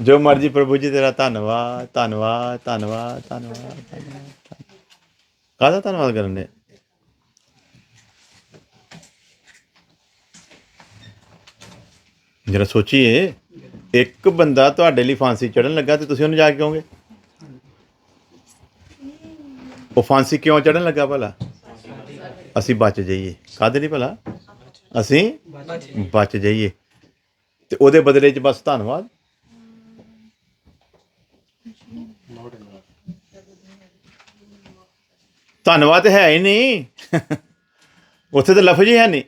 ਜੋ ਮਰਜ਼ੀ ਪ੍ਰਭੂ ਜੀ, ਤੇਰਾ ਧੰਨਵਾਦ ਧੰਨਵਾਦ ਧੰਨਵਾਦ ਧੰਨਵਾਦ ਧੰਨਵਾਦ। ਕਾਹਦਾ ਧੰਨਵਾਦ ਕਰਨ ਨੇ ਜਰਾ ਸੋਚੀਏ, ਇੱਕ ਬੰਦਾ ਤੁਹਾਡੇ ਲਈ ਫਾਂਸੀ ਚੜਨ ਲੱਗਾ ਤੇ ਤੁਸੀਂ ਉਹਨੂੰ ਜਾ ਕੇ ਕਹੋਗੇ? ਉਹ ਫਾਂਸੀ ਕਿਉਂ ਚੜਨ ਲੱਗਾ ਭਲਾ? ਅਸੀਂ ਬਚ ਜਾਈਏ। ਕਾਹਦੇ ਲਈ ਭਲਾ? ਅਸੀਂ ਬਚ ਜਾਈਏ। ਤੇ ਉਹਦੇ ਬਦਲੇ 'ਚ ਬਸ ਧੰਨਵਾਦ। ਧੰਨਵਾਦ ਹੈ ਹੀ ਨਹੀਂ। ਉੱਥੇ ਤਾਂ ਲਫ਼ਜ਼ ਹੀ ਹੈ ਨਹੀਂ।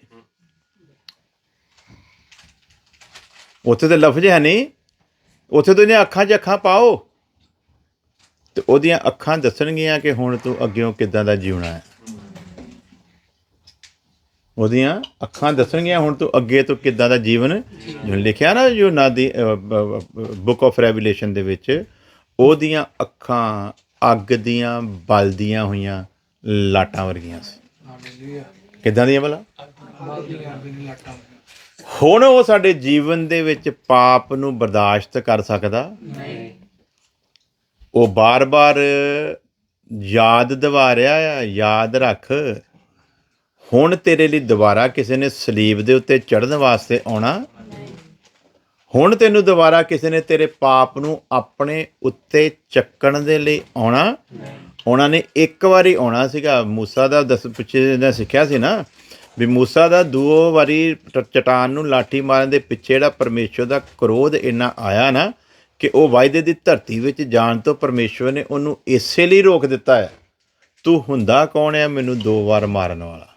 ਉੱਥੇ ਤਾਂ ਲਫ਼ਜ਼ ਹੈ ਨਹੀਂ। ਉੱਥੇ ਤਾਂ ਇਹਨੇ ਅੱਖਾਂ 'ਚ ਅੱਖਾਂ ਪਾਓ। ਤੇ ਉਹਦੀਆਂ ਅੱਖਾਂ ਦੱਸਣਗੀਆਂ ਕਿ ਹੁਣ ਤੂੰ ਅੱਗਿਓਂ ਕਿੱਦਾਂ ਦਾ ਜਿਉਣਾ ਹੈ। ਉਹਦੀਆਂ ਅੱਖਾਂ ਦੱਸਣਗੀਆਂ। ਹੁਣ ਤੂੰ ਅੱਗੇ ਤੋਂ ਕਿੱਦਾਂ ਦਾ ਜੀਵਨ ਜਿਵੇਂ ਲਿਖਿਆ ਨਾ ਜੋ ਨਾ ਦੀ ਬੁੱਕ ਆਫ ਰੈਵੀਲੇਸ਼ਨ ਦੇ ਵਿੱਚ ਉਹਦੀਆਂ ਅੱਖਾਂ ਅੱਗ ਦੀਆਂ ਬਲਦੀਆਂ ਹੋਈਆਂ ਲਾਟਾਂ ਵਰਗੀਆਂ ਸੀ। ਹਾਲੇਲੂਇਆ ਕਿੱਦਾਂ ਦੀਆਂ ਭਲਾ ਹੁਣ ਉਹ ਸਾਡੇ ਜੀਵਨ ਦੇ ਵਿੱਚ ਪਾਪ ਨੂੰ ਬਰਦਾਸ਼ਤ ਕਰ ਸਕਦਾ? ਨਹੀਂ। ਉਹ ਬਾਰ-ਬਾਰ ਯਾਦ ਦਿਵਾ ਰਿਹਾ ਆ ਯਾਦ ਰੱਖ। ਹੁਣ ਤੇਰੇ ਲਈ ਦੁਬਾਰਾ ਕਿਸੇ ਨੇ ਸਲੀਬ ਦੇ ਉੱਤੇ ਚੜ੍ਹਨ ਵਾਸਤੇ ਆਉਣਾ? ਹੁਣ ਤੈਨੂੰ ਦੁਬਾਰਾ ਕਿਸੇ ਨੇ ਤੇਰੇ ਪਾਪ ਨੂੰ ਆਪਣੇ ਉੱਤੇ ਚੱਕਣ ਦੇ ਲਈ ਆਉਣਾ? ਉਹਨਾਂ ਨੇ ਇੱਕ ਵਾਰੀ ਆਉਣਾ ਸੀਗਾ। ਮੂਸਾ ਦਾ ਦਸ, ਪਿੱਛੇ ਦਾ ਸਿੱਖਿਆ ਸੀ ਨਾ ਵੀ ਮੂਸਾ ਦਾ ਦੋ ਵਾਰੀ ਟ- ਚਟਾਨ ਨੂੰ ਲਾਠੀ ਮਾਰਨ ਦੇ ਪਿੱਛੇ ਜਿਹੜਾ ਪਰਮੇਸ਼ਵਰ ਦਾ ਕ੍ਰੋਧ ਇੰਨਾ ਆਇਆ ਨਾ ਕਿ ਉਹ ਵਾਅਦੇ ਦੀ ਧਰਤੀ ਵਿੱਚ ਜਾਣ ਤੋਂ ਪਰਮੇਸ਼ਵਰ ਨੇ ਉਹਨੂੰ ਇਸੇ ਲਈ ਰੋਕ ਦਿੱਤਾ ਹੈ। ਤੂੰ ਹੁੰਦਾ ਕੌਣ ਹੈ ਮੈਨੂੰ ਦੋ ਵਾਰ ਮਾਰਨ ਵਾਲਾ।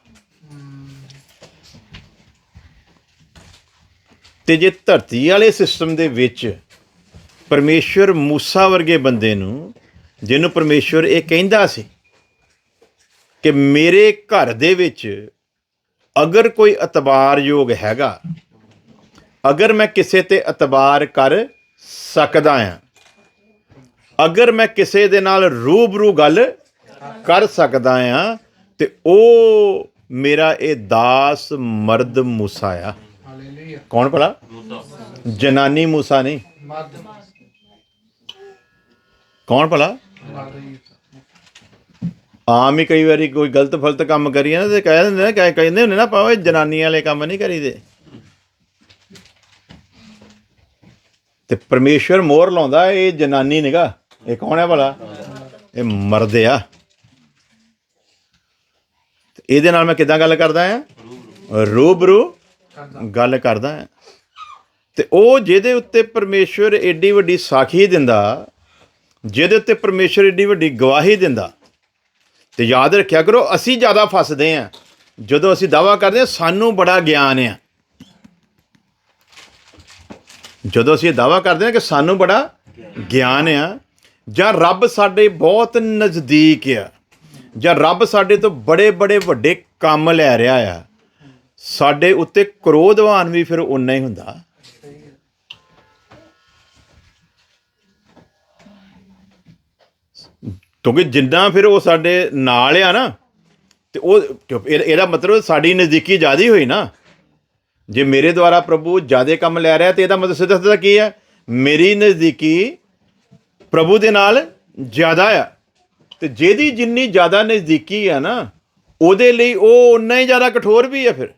ਤੇ ਜੇ ਧਰਤੀ ਵਾਲੇ ਸਿਸਟਮ ਦੇ ਵਿੱਚ ਪਰਮੇਸ਼ਵਰ ਮੂਸਾ ਵਰਗੇ ਬੰਦੇ ਨੂੰ, ਜਿਹਨੂੰ ਪਰਮੇਸ਼ਵਰ ਇਹ ਕਹਿੰਦਾ ਸੀ ਕਿ ਮੇਰੇ ਘਰ ਦੇ ਵਿੱਚ ਅਗਰ ਕੋਈ ਅਤਬਾਰਯੋਗ ਹੈਗਾ, ਅਗਰ ਮੈਂ ਕਿਸੇ ਤੇ ਅਤਬਾਰ ਕਰ ਸਕਦਾ ਹਾਂ, ਅਗਰ ਮੈਂ ਕਿਸੇ ਦੇ ਨਾਲ ਰੂਬਰੂ ਗੱਲ ਕਰ ਸਕਦਾ ਹਾਂ, ਤੇ ਉਹ ਮੇਰਾ ਇਹ ਦਾਸ ਮਰਦ ਮੂਸਾ ਆ। ਕੌਣ ਭਲਾ? ਜਨਾਨੀ ਮੂਸਾ ਨਹੀਂ। ਕੌਣ ਭਲਾ? ਆਮ ਹੀ ਕਈ ਵਾਰੀ ਕੋਈ ਗਲਤ ਫਲਤ ਕੰਮ ਕਰੀਏ ਨਾ ਤੇ ਕਹਿ ਦਿੰਦੇ ਨੇ ਕਹਿੰਦੇ ਹੁੰਦੇ ਨਾ ਪਾਵੇ ਜਨਾਨੀ ਵਾਲੇ ਕੰਮ ਨਹੀਂ ਕਰੀਦੇ। ਤੇ ਪਰਮੇਸ਼ਵਰ ਮੋਹਰ ਲਾਉਂਦਾ, ਇਹ ਜਨਾਨੀ ਨਿਗਾ ਇਹ ਕੌਣ ਹੈ ਭਲਾ? ਇਹ ਮਰਦ ਆ। ਤੇ ਇਹਦੇ ਨਾਲ ਮੈਂ ਕਿਦਾਂ ਗੱਲ ਕਰਦਾ ਆ? ਰੂਬਰੂ। ਗੱਲ ਕਰਦਾ ਆ ਤੇ ਉਹ ਜਿਹਦੇ ਉੱਤੇ ਪਰਮੇਸ਼ਵਰ ਏਡੀ ਵੱਡੀ ਸਾਖੀ ਦਿੰਦਾ, ਜਿਹਦੇ ਉੱਤੇ ਪਰਮੇਸ਼ਵਰ ਏਡੀ ਵੱਡੀ ਗਵਾਹੀ ਦਿੰਦਾ, ਤੇ ਯਾਦ ਰੱਖਿਆ ਕਰੋ, ਅਸੀਂ ਜ਼ਿਆਦਾ ਫਸਦੇ ਆਂ ਜਦੋਂ ਅਸੀਂ ਦਾਵਾ ਕਰਦੇ ਹਾਂ, ਸਾਨੂੰ ਬੜਾ ਗਿਆਨ ਆ ਜਦੋਂ ਅਸੀਂ ਇਹ ਦਾਵਾ ਕਰਦੇ ਹਾਂ ਕਿ ਸਾਨੂੰ ਬੜਾ ਗਿਆਨ ਆ ਜਾਂ ਰੱਬ ਸਾਡੇ ਬਹੁਤ ਨਜ਼ਦੀਕ ਆ ਜਾਂ ਰੱਬ ਸਾਡੇ ਤੋਂ ਬੜੇ ਬੜੇ ਵੱਡੇ ਕੰਮ ਲੈ ਰਿਹਾ ਆ ਸਾਡੇ ਉੱਤੇ ਕ੍ਰੋਧਵਾਨ ਵੀ ਫਿਰ ਉਨਾ ਹੀ ਹੁੰਦਾ। ਕਿਉਂਕਿ ਜਿੰਨਾ ਫਿਰ ਉਹ ਸਾਡੇ ਨਾਲ ਆ ਨਾ, ਤੇ ਉਹ ਇਹ- ਇਹਦਾ ਮਤਲਬ ਸਾਡੀ ਨਜ਼ਦੀਕੀ ਜ਼ਿਆਦੀ ਹੋਈ ਨਾ। ਜੇ ਮੇਰੇ ਦੁਆਰਾ ਪ੍ਰਭੂ ਜ਼ਿਆਦੇ ਕੰਮ ਲੈ ਰਿਹਾ ਤੇ ਇਹਦਾ ਮਤਲਬ ਸਿੱਧਾ ਸਿੱਧਾ ਕੀ ਹੈ ਮੇਰੀ ਨਜ਼ਦੀਕੀ ਪ੍ਰਭੂ ਦੇ ਨਾਲ ਜ਼ਿਆਦਾ ਆ। ਤੇ ਜਿਹਦੀ ਜਿੰਨੀ ਜ਼ਿਆਦਾ ਨਜ਼ਦੀਕੀ ਆ ਨਾ, ਉਹਦੇ ਲਈ ਉਹ ਉਨਾ ਹੀ ਜ਼ਿਆਦਾ ਕਠੋਰ ਵੀ ਆ ਫਿਰ।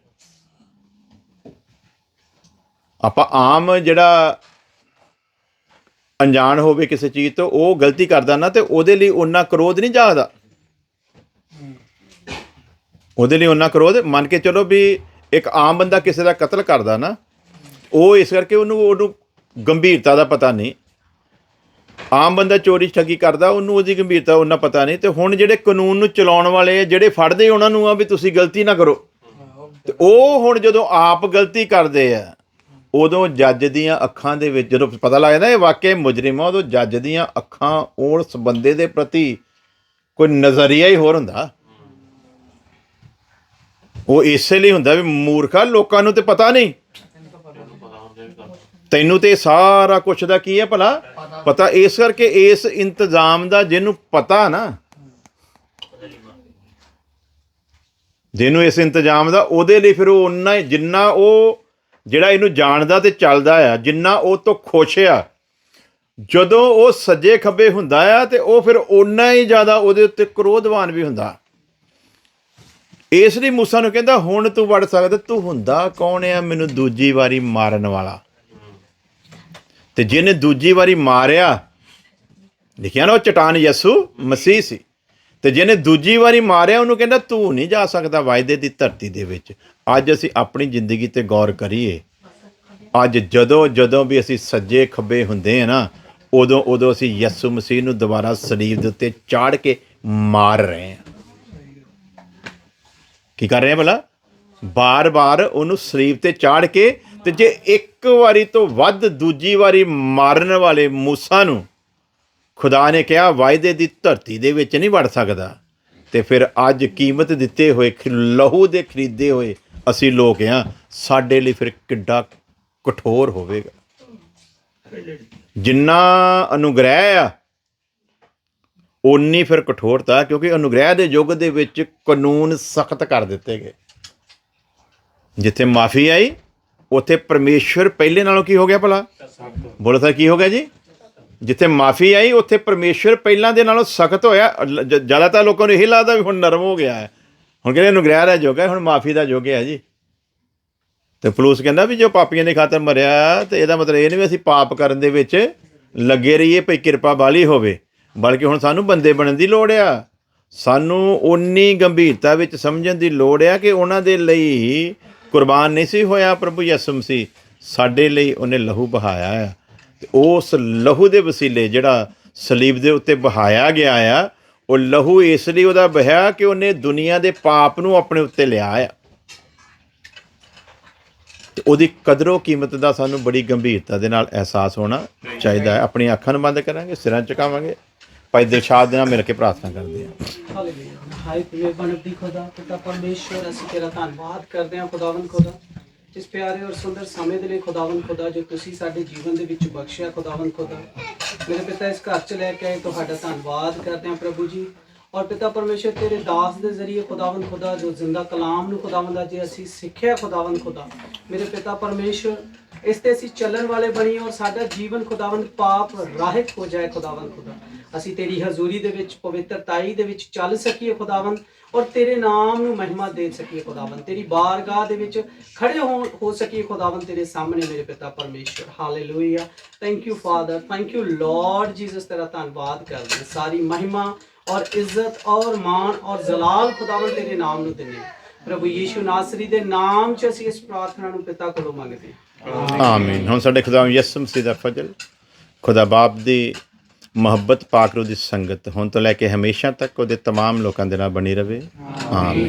ਆਪਾਂ ਆਮ ਜਿਹੜਾ ਅਣਜਾਣ ਹੋਵੇ ਕਿਸੇ ਚੀਜ਼ ਤੋਂ, ਉਹ ਗਲਤੀ ਕਰਦਾ ਨਾ ਤੇ ਉਹਦੇ ਲਈ ਉਹਨਾਂ ਕ੍ਰੋਧ ਨਹੀਂ ਜਾਗਦਾ। ਉਹਦੇ ਲਈ ਉਹਨਾਂ ਕ੍ਰੋਧ, ਮੰਨ ਕੇ ਚਲੋ ਵੀ ਇੱਕ ਆਮ ਬੰਦਾ ਕਿਸੇ ਦਾ ਕਤਲ ਕਰਦਾ ਨਾ, ਉਹ ਇਸ ਕਰਕੇ ਉਹਨੂੰ ਉਹਨੂੰ ਗੰਭੀਰਤਾ ਦਾ ਪਤਾ ਨਹੀਂ। ਆਮ ਬੰਦਾ ਚੋਰੀ ਠੱਗੀ ਕਰਦਾ, ਉਹਨੂੰ ਉਹਦੀ ਗੰਭੀਰਤਾ, ਉਹਨਾਂ ਪਤਾ ਨਹੀਂ। ਤੇ ਹੁਣ ਜਿਹੜੇ ਕਾਨੂੰਨ ਨੂੰ ਚਲਾਉਣ ਵਾਲੇ ਆ, ਜਿਹੜੇ ਫੜਦੇ ਉਹਨਾਂ ਨੂੰ ਆ ਵੀ ਤੁਸੀਂ ਗਲਤੀ ਨਾ ਕਰੋ। ਤੇ ਉਹ ਹੁਣ ਜਦੋਂ ਆਪ ਗਲਤੀ ਕਰਦੇ ਆ ਉਦੋਂ ਜੱਜ ਦੀਆਂ ਅੱਖਾਂ ਦੇ ਵਿੱਚ ਜਦੋਂ ਪਤਾ ਲੱਗਦਾ ਇਹ ਵਾਕਿਆ ਮੁਜਰਮ ਆ, ਉਦੋਂ ਜੱਜ ਦੀਆਂ ਅੱਖਾਂ ਉਸ ਬੰਦੇ ਦੇ ਪ੍ਰਤੀ ਕੋਈ ਨਜ਼ਰੀਆ ਹੀ ਹੋਰ ਹੁੰਦਾ। ਉਹ ਇਸੇ ਲਈ ਹੁੰਦਾ ਵੀ ਮੂਰਖਾ ਲੋਕਾਂ ਨੂੰ ਤੇ ਪਤਾ ਨਹੀਂ। ਤੈਨੂੰ ਤੇ ਸਾਰਾ ਕੁਝ ਦਾ ਕੀ ਹੈ ਭਲਾ? ਪਤਾ ਇਸ ਕਰਕੇ ਇਸ ਇੰਤਜ਼ਾਮ ਦਾ ਜਿਹਨੂੰ ਪਤਾ ਨਾ, ਜਿਹਨੂੰ ਇਸ ਇੰਤਜ਼ਾਮ ਦਾ ਉਹਦੇ ਲਈ ਫਿਰ ਉਹ ਉਨਾ ਜਿੰਨਾ ਉਹ ਜਿਹੜਾ ਇਹਨੂੰ ਜਾਣਦਾ ਤੇ ਚੱਲਦਾ ਆ, ਜਿੰਨਾ ਉਹ ਤੋਂ ਖੁਸ਼ ਆ, ਜਦੋਂ ਉਹ ਸੱਜੇ ਖੱਬੇ ਹੁੰਦਾ ਆ ਤੇ ਉਹ ਫਿਰ ਓਨਾ ਹੀ ਜ਼ਿਆਦਾ ਉਹਦੇ ਉੱਤੇ ਕ੍ਰੋਧਵਾਨ ਵੀ ਹੁੰਦਾ। ਇਸ ਲਈ ਮੂਸਾ ਨੂੰ ਕਹਿੰਦਾ, ਹੁਣ ਤੂੰ ਵੜ ਸਕਦਾ, ਤੂੰ ਹੁੰਦਾ ਕੌਣ ਆ ਮੈਨੂੰ ਦੂਜੀ ਵਾਰੀ ਮਾਰਨ ਵਾਲਾ? ਤੇ ਜਿਹਨੇ ਦੂਜੀ ਵਾਰੀ ਮਾਰਿਆ, ਲਿਖਿਆ ਨਾ ਉਹ ਚਟਾਨ ਯਸੂ ਮਸੀਹ ਸੀ। ਤੇ ਜਿਹਨੇ ਦੂਜੀ ਵਾਰੀ ਮਾਰਿਆ, ਉਹਨੂੰ ਕਹਿੰਦਾ ਤੂੰ ਨਹੀਂ ਜਾ ਸਕਦਾ ਵਾਅਦੇ ਦੀ ਧਰਤੀ ਦੇ ਵਿੱਚ। ਅੱਜ ਅਸੀਂ ਆਪਣੀ ਜ਼ਿੰਦਗੀ ਤੇ ਗੌਰ ਕਰੀਏ। ਅੱਜ ਜਦੋਂ ਜਦੋਂ ਵੀ ਅਸੀਂ ਸੱਜੇ ਖੱਬੇ ਹੁੰਦੇ ਆ ਨਾ, ਉਦੋਂ ਉਦੋਂ ਅਸੀਂ ਯਿਸੂ ਮਸੀਹ ਨੂੰ ਦੁਬਾਰਾ ਸਲੀਬ ਦੇ ਉੱਤੇ ਚਾੜ ਕੇ ਮਾਰ ਰਹੇ ਹਾਂ। ਕੀ ਕਰ ਰਹੇ ਆ ਭਲਾ? ਬਾਰ-ਬਾਰ ਉਹਨੂੰ ਸਲੀਬ ਤੇ ਚਾੜ ਕੇ ਤੇ ਜੇ ਇੱਕ ਵਾਰੀ ਤੋਂ ਵੱਧ ਦੂਜੀ ਵਾਰੀ ਮਾਰਨ ਵਾਲੇ ਮੂਸਾ ਨੂੰ ਖੁਦਾ ਨੇ ਕਿਹਾ ਵਾਅਦੇ ਦੀ ਧਰਤੀ ਦੇ ਵਿੱਚ ਨਹੀਂ ਵੜ ਸਕਦਾ। ਤੇ ਫਿਰ ਅੱਜ ਕੀਮਤ ਦਿੱਤੇ ਹੋਏ ਲਹੂ ਦੇ ਖਰੀਦੇ ਹੋਏ ਅਸੀਂ ਲੋਕ ਆ। ਸਾਡੇ ਲਈ ਫਿਰ ਕਿੱਡਾ ਕਠੋਰ ਹੋਵੇਗਾ। ਜਿੰਨਾ ਅਨੁਗ੍ਰਹਿ ਆ ਉਨੀ ਫਿਰ ਕਠੋਰਤਾ ਕਿਉਂਕਿ ਅਨੁਗ੍ਰਹਿ ਦੇ ਯੁੱਗ ਦੇ ਵਿੱਚ ਕਾਨੂੰਨ ਸਖਤ ਕਰ ਦਿੱਤੇ ਗਏ। ਜਿੱਥੇ ਮਾਫੀ ਆਈ ਉੱਥੇ ਪਰਮੇਸ਼ਵਰ ਪਹਿਲੇ ਨਾਲੋਂ ਕੀ ਹੋ ਗਿਆ ਭਲਾ? ਬੋਲੋ ਤਾਂ ਕੀ ਹੋ ਗਿਆ ਜੀ? ਜਿੱਥੇ ਮਾਫੀ ਆਈ, ਉੱਥੇ ਪਰਮੇਸ਼ਵਰ ਪਹਿਲਾਂ ਦੇ ਨਾਲੋਂ ਸਖਤ ਹੋਇਆ। ਜ਼ਿਆਦਾਤਰ ਲੋਕਾਂ ਨੂੰ ਇਹ ਲੱਗਦਾ ਵੀ ਹੁਣ ਨਰਮ ਹੋ ਗਿਆ ਹੈ। ਹੁਣ ਕਹਿੰਦੇ ਅਨੁਗ੍ਰਹਿ ਦਾ ਯੁੱਗ ਹੈ, ਹੁਣ ਮਾਫੀ ਦਾ ਯੁੱਗ ਹੈ ਜੀ। ਤੇ ਪਲੂਸ ਕਹਿੰਦਾ ਵੀ ਜੋ ਪਾਪੀਆਂ ਦੇ ਖਾਤਰ ਮਰਿਆ, ਤੇ ਇਹਦਾ ਮਤਲਬ ਇਹ ਨਹੀਂ ਵੀ ਅਸੀਂ ਪਾਪ ਕਰਨ ਦੇ ਵਿੱਚ ਲੱਗੇ ਰਹੀਏ, ਭਈ ਕਿਰਪਾ ਵਾਲੀ ਹੋਵੇ। ਬਲਕਿ ਹੁਣ ਸਾਨੂੰ ਬੰਦੇ ਬਣਨ ਦੀ ਲੋੜ ਆ। ਸਾਨੂੰ ਓਨੀ ਗੰਭੀਰਤਾ ਵਿੱਚ ਸਮਝਣ ਦੀ ਲੋੜ ਆ ਕਿ ਉਹਨਾਂ ਦੇ ਲਈ ਕੁਰਬਾਨ ਨਹੀਂ ਸੀ ਹੋਇਆ ਪ੍ਰਭੂ ਯਿਸੂ ਮਸੀਹ। ਸਾਡੇ ਲਈ ਉਹਨੇ ਲਹੂ ਬਹਾਇਆ ਆ। ਉਸ ਲਹੂ ਦੇ ਵਸੀਲੇ ਜਿਹੜਾ ਸਲੀਬ ਦੇ ਉੱਤੇ ਬਹਾਇਆ ਗਿਆ ਆ, ਉਹ ਲਹੂ ਇਸ ਲਈ ਉਹਦਾ ਬਹਿਆ ਕਿ ਉਹਨੇ ਦੁਨੀਆ ਦੇ ਪਾਪ ਨੂੰ ਆਪਣੇ ਉੱਤੇ ਲਿਆ ਆ। ਤੇ ਉਹਦੀ ਕਦਰੋ ਕੀਮਤ ਦਾ ਸਾਨੂੰ ਬੜੀ ਗੰਭੀਰਤਾ ਦੇ ਨਾਲ ਅਹਿਸਾਸ ਹੋਣਾ ਚਾਹੀਦਾ ਹੈ। ਆਪਣੀਆਂ ਅੱਖਾਂ ਨੂੰ ਬੰਦ ਕਰਾਂਗੇ, ਸਿਰਾਂ ਝੁਕਾਵਾਂਗੇ ਭਾਈ ਦਿਲਸ਼ਾਦ ਦੇ ਨਾਲ ਮਿਲ ਕੇ ਪ੍ਰਾਰਥਨਾ ਕਰਦੇ ਹਾਂ। ਹਾਲੇਲੂਇਆ। ਹਾਈ ਤੇ ਬਣਦੀ ਖੁਦਾ ਪਿਤਾ ਪਰਮੇਸ਼ਵਰ, ਅਸੀਂ ਤੇਰਾ ਧੰਨਵਾਦ ਕਰਦੇ ਹਾਂ, ਖੁਦਾਵੰਦ ਖੁਦਾ। ਇਸ ਪਿਆਰੇ ਔਰ ਸੁੰਦਰ ਸਮੇਂ ਦੇ ਲਈ ਖੁਦਾਵੰਦ ਖੁਦਾ, ਜੋ ਤੁਸੀਂ ਸਾਡੇ ਜੀਵਨ ਦੇ ਵਿੱਚ ਬਖਸ਼ਿਆ ਖੁਦਾਵੰਦ ਖੁਦਾ। ਮੇਰੇ ਪਿਤਾ ਇਸ ਘਰ ਚ ਲੈ ਕੇ ਆਏ, ਤੁਹਾਡਾ ਧੰਨਵਾਦ ਕਰਦੇ ਹਾਂ ਪ੍ਰਭੂ ਜੀ। ਔਰ ਪਿਤਾ ਪਰਮੇਸ਼ਵਰ ਤੇਰੇ ਦਾਸ ਦੇ ਜ਼ਰੀਏ ਖੁਦਾਵੰਦ ਖੁਦਾ, ਜੋ ਜ਼ਿੰਦਾ ਕਲਾਮ ਨੂੰ ਖੁਦਾਵੰਦ ਅੱਜ ਅਸੀਂ ਸਿੱਖਿਆ ਖੁਦਾਵੰਦ ਖੁਦਾ। ਮੇਰੇ ਪਿਤਾ ਪਰਮੇਸ਼ਵਰ ਇਸ ਤੇ ਅਸੀਂ ਚੱਲਣ ਵਾਲੇ ਬਣੀਏ ਔਰ ਸਾਡਾ ਜੀਵਨ ਖੁਦਾਵੰਦ ਪਾਪ ਰਾਹਿਤ ਹੋ ਜਾਏ ਖੁਦਾਵੰਦ ਖੁਦਾ। ਅਸੀਂ ਤੇਰੀ ਹਜ਼ੂਰੀ ਦੇ ਵਿੱਚ, ਪਵਿੱਤਰਤਾਈ ਦੇ ਵਿੱਚ ਚੱਲ ਸਕੀਏ ਖੁਦਾਵੰਦ। ਔਰ ਤੇਰੇ ਨਾਮ ਨੂੰ ਮਹਿਮਾ ਦੇ ਸਕੀਏ ਖੁਦਾਵੰਦ। ਤੇਰੀ ਬਾਰਗਾਹ ਦੇ ਵਿੱਚ ਖੜੇ ਹੋ ਸਕੀਏ ਖੁਦਾਵੰਦ, ਤੇਰੇ ਸਾਹਮਣੇ ਮੇਰੇ ਪਿਤਾ ਪਰਮੇਸ਼ਵਰ। Hallelujah thank you Father thank you Lord Jesus ਤੇਰਾ ਧੰਨਵਾਦ ਕਰਦੇ ਹਾਂ। ਸਾਰੀ ਮਹਿਮਾ ਔਰ ਇੱਜ਼ਤ ਔਰ ਮਾਣ ਔਰ ਜਲਾਲ ਖੁਦਾਵੰਦ ਤੇਰੇ ਨਾਮ ਨੂੰ ਦਿੰਦੇ ਪ੍ਰਭੂ ਯੀਸ਼ੂ ਨਾਸਰੀ ਦੇ ਨਾਮ 'ਚ ਅਸੀਂ ਇਸ ਪ੍ਰਾਰਥਨਾ ਨੂੰ ਪਿਤਾ ਕੋਲੋਂ ਮੰਗਦੇ ਹਾਂ। ਆਮੀਨ ਹੁਣ ਸਾਡੇ ਖੁਦਾ ਯਿਸੂ ਮਸੀਹ ਦਾ ਫਜ਼ਲ, ਖੁਦਾ ਬਾਪ ਦੀ ਮੁਹੱਬਤ ਪਾਕ ਰੂ ਦੀ ਸੰਗਤ ਹੁਣ ਤੋਂ ਲੈ ਕੇ ਹਮੇਸ਼ਾ ਤੱਕ ਉਹਦੇ तमाम ਲੋਕਾਂ ਦੇ ਨਾਲ ਬਣੀ ਰਵੇ ਆਮੀਨ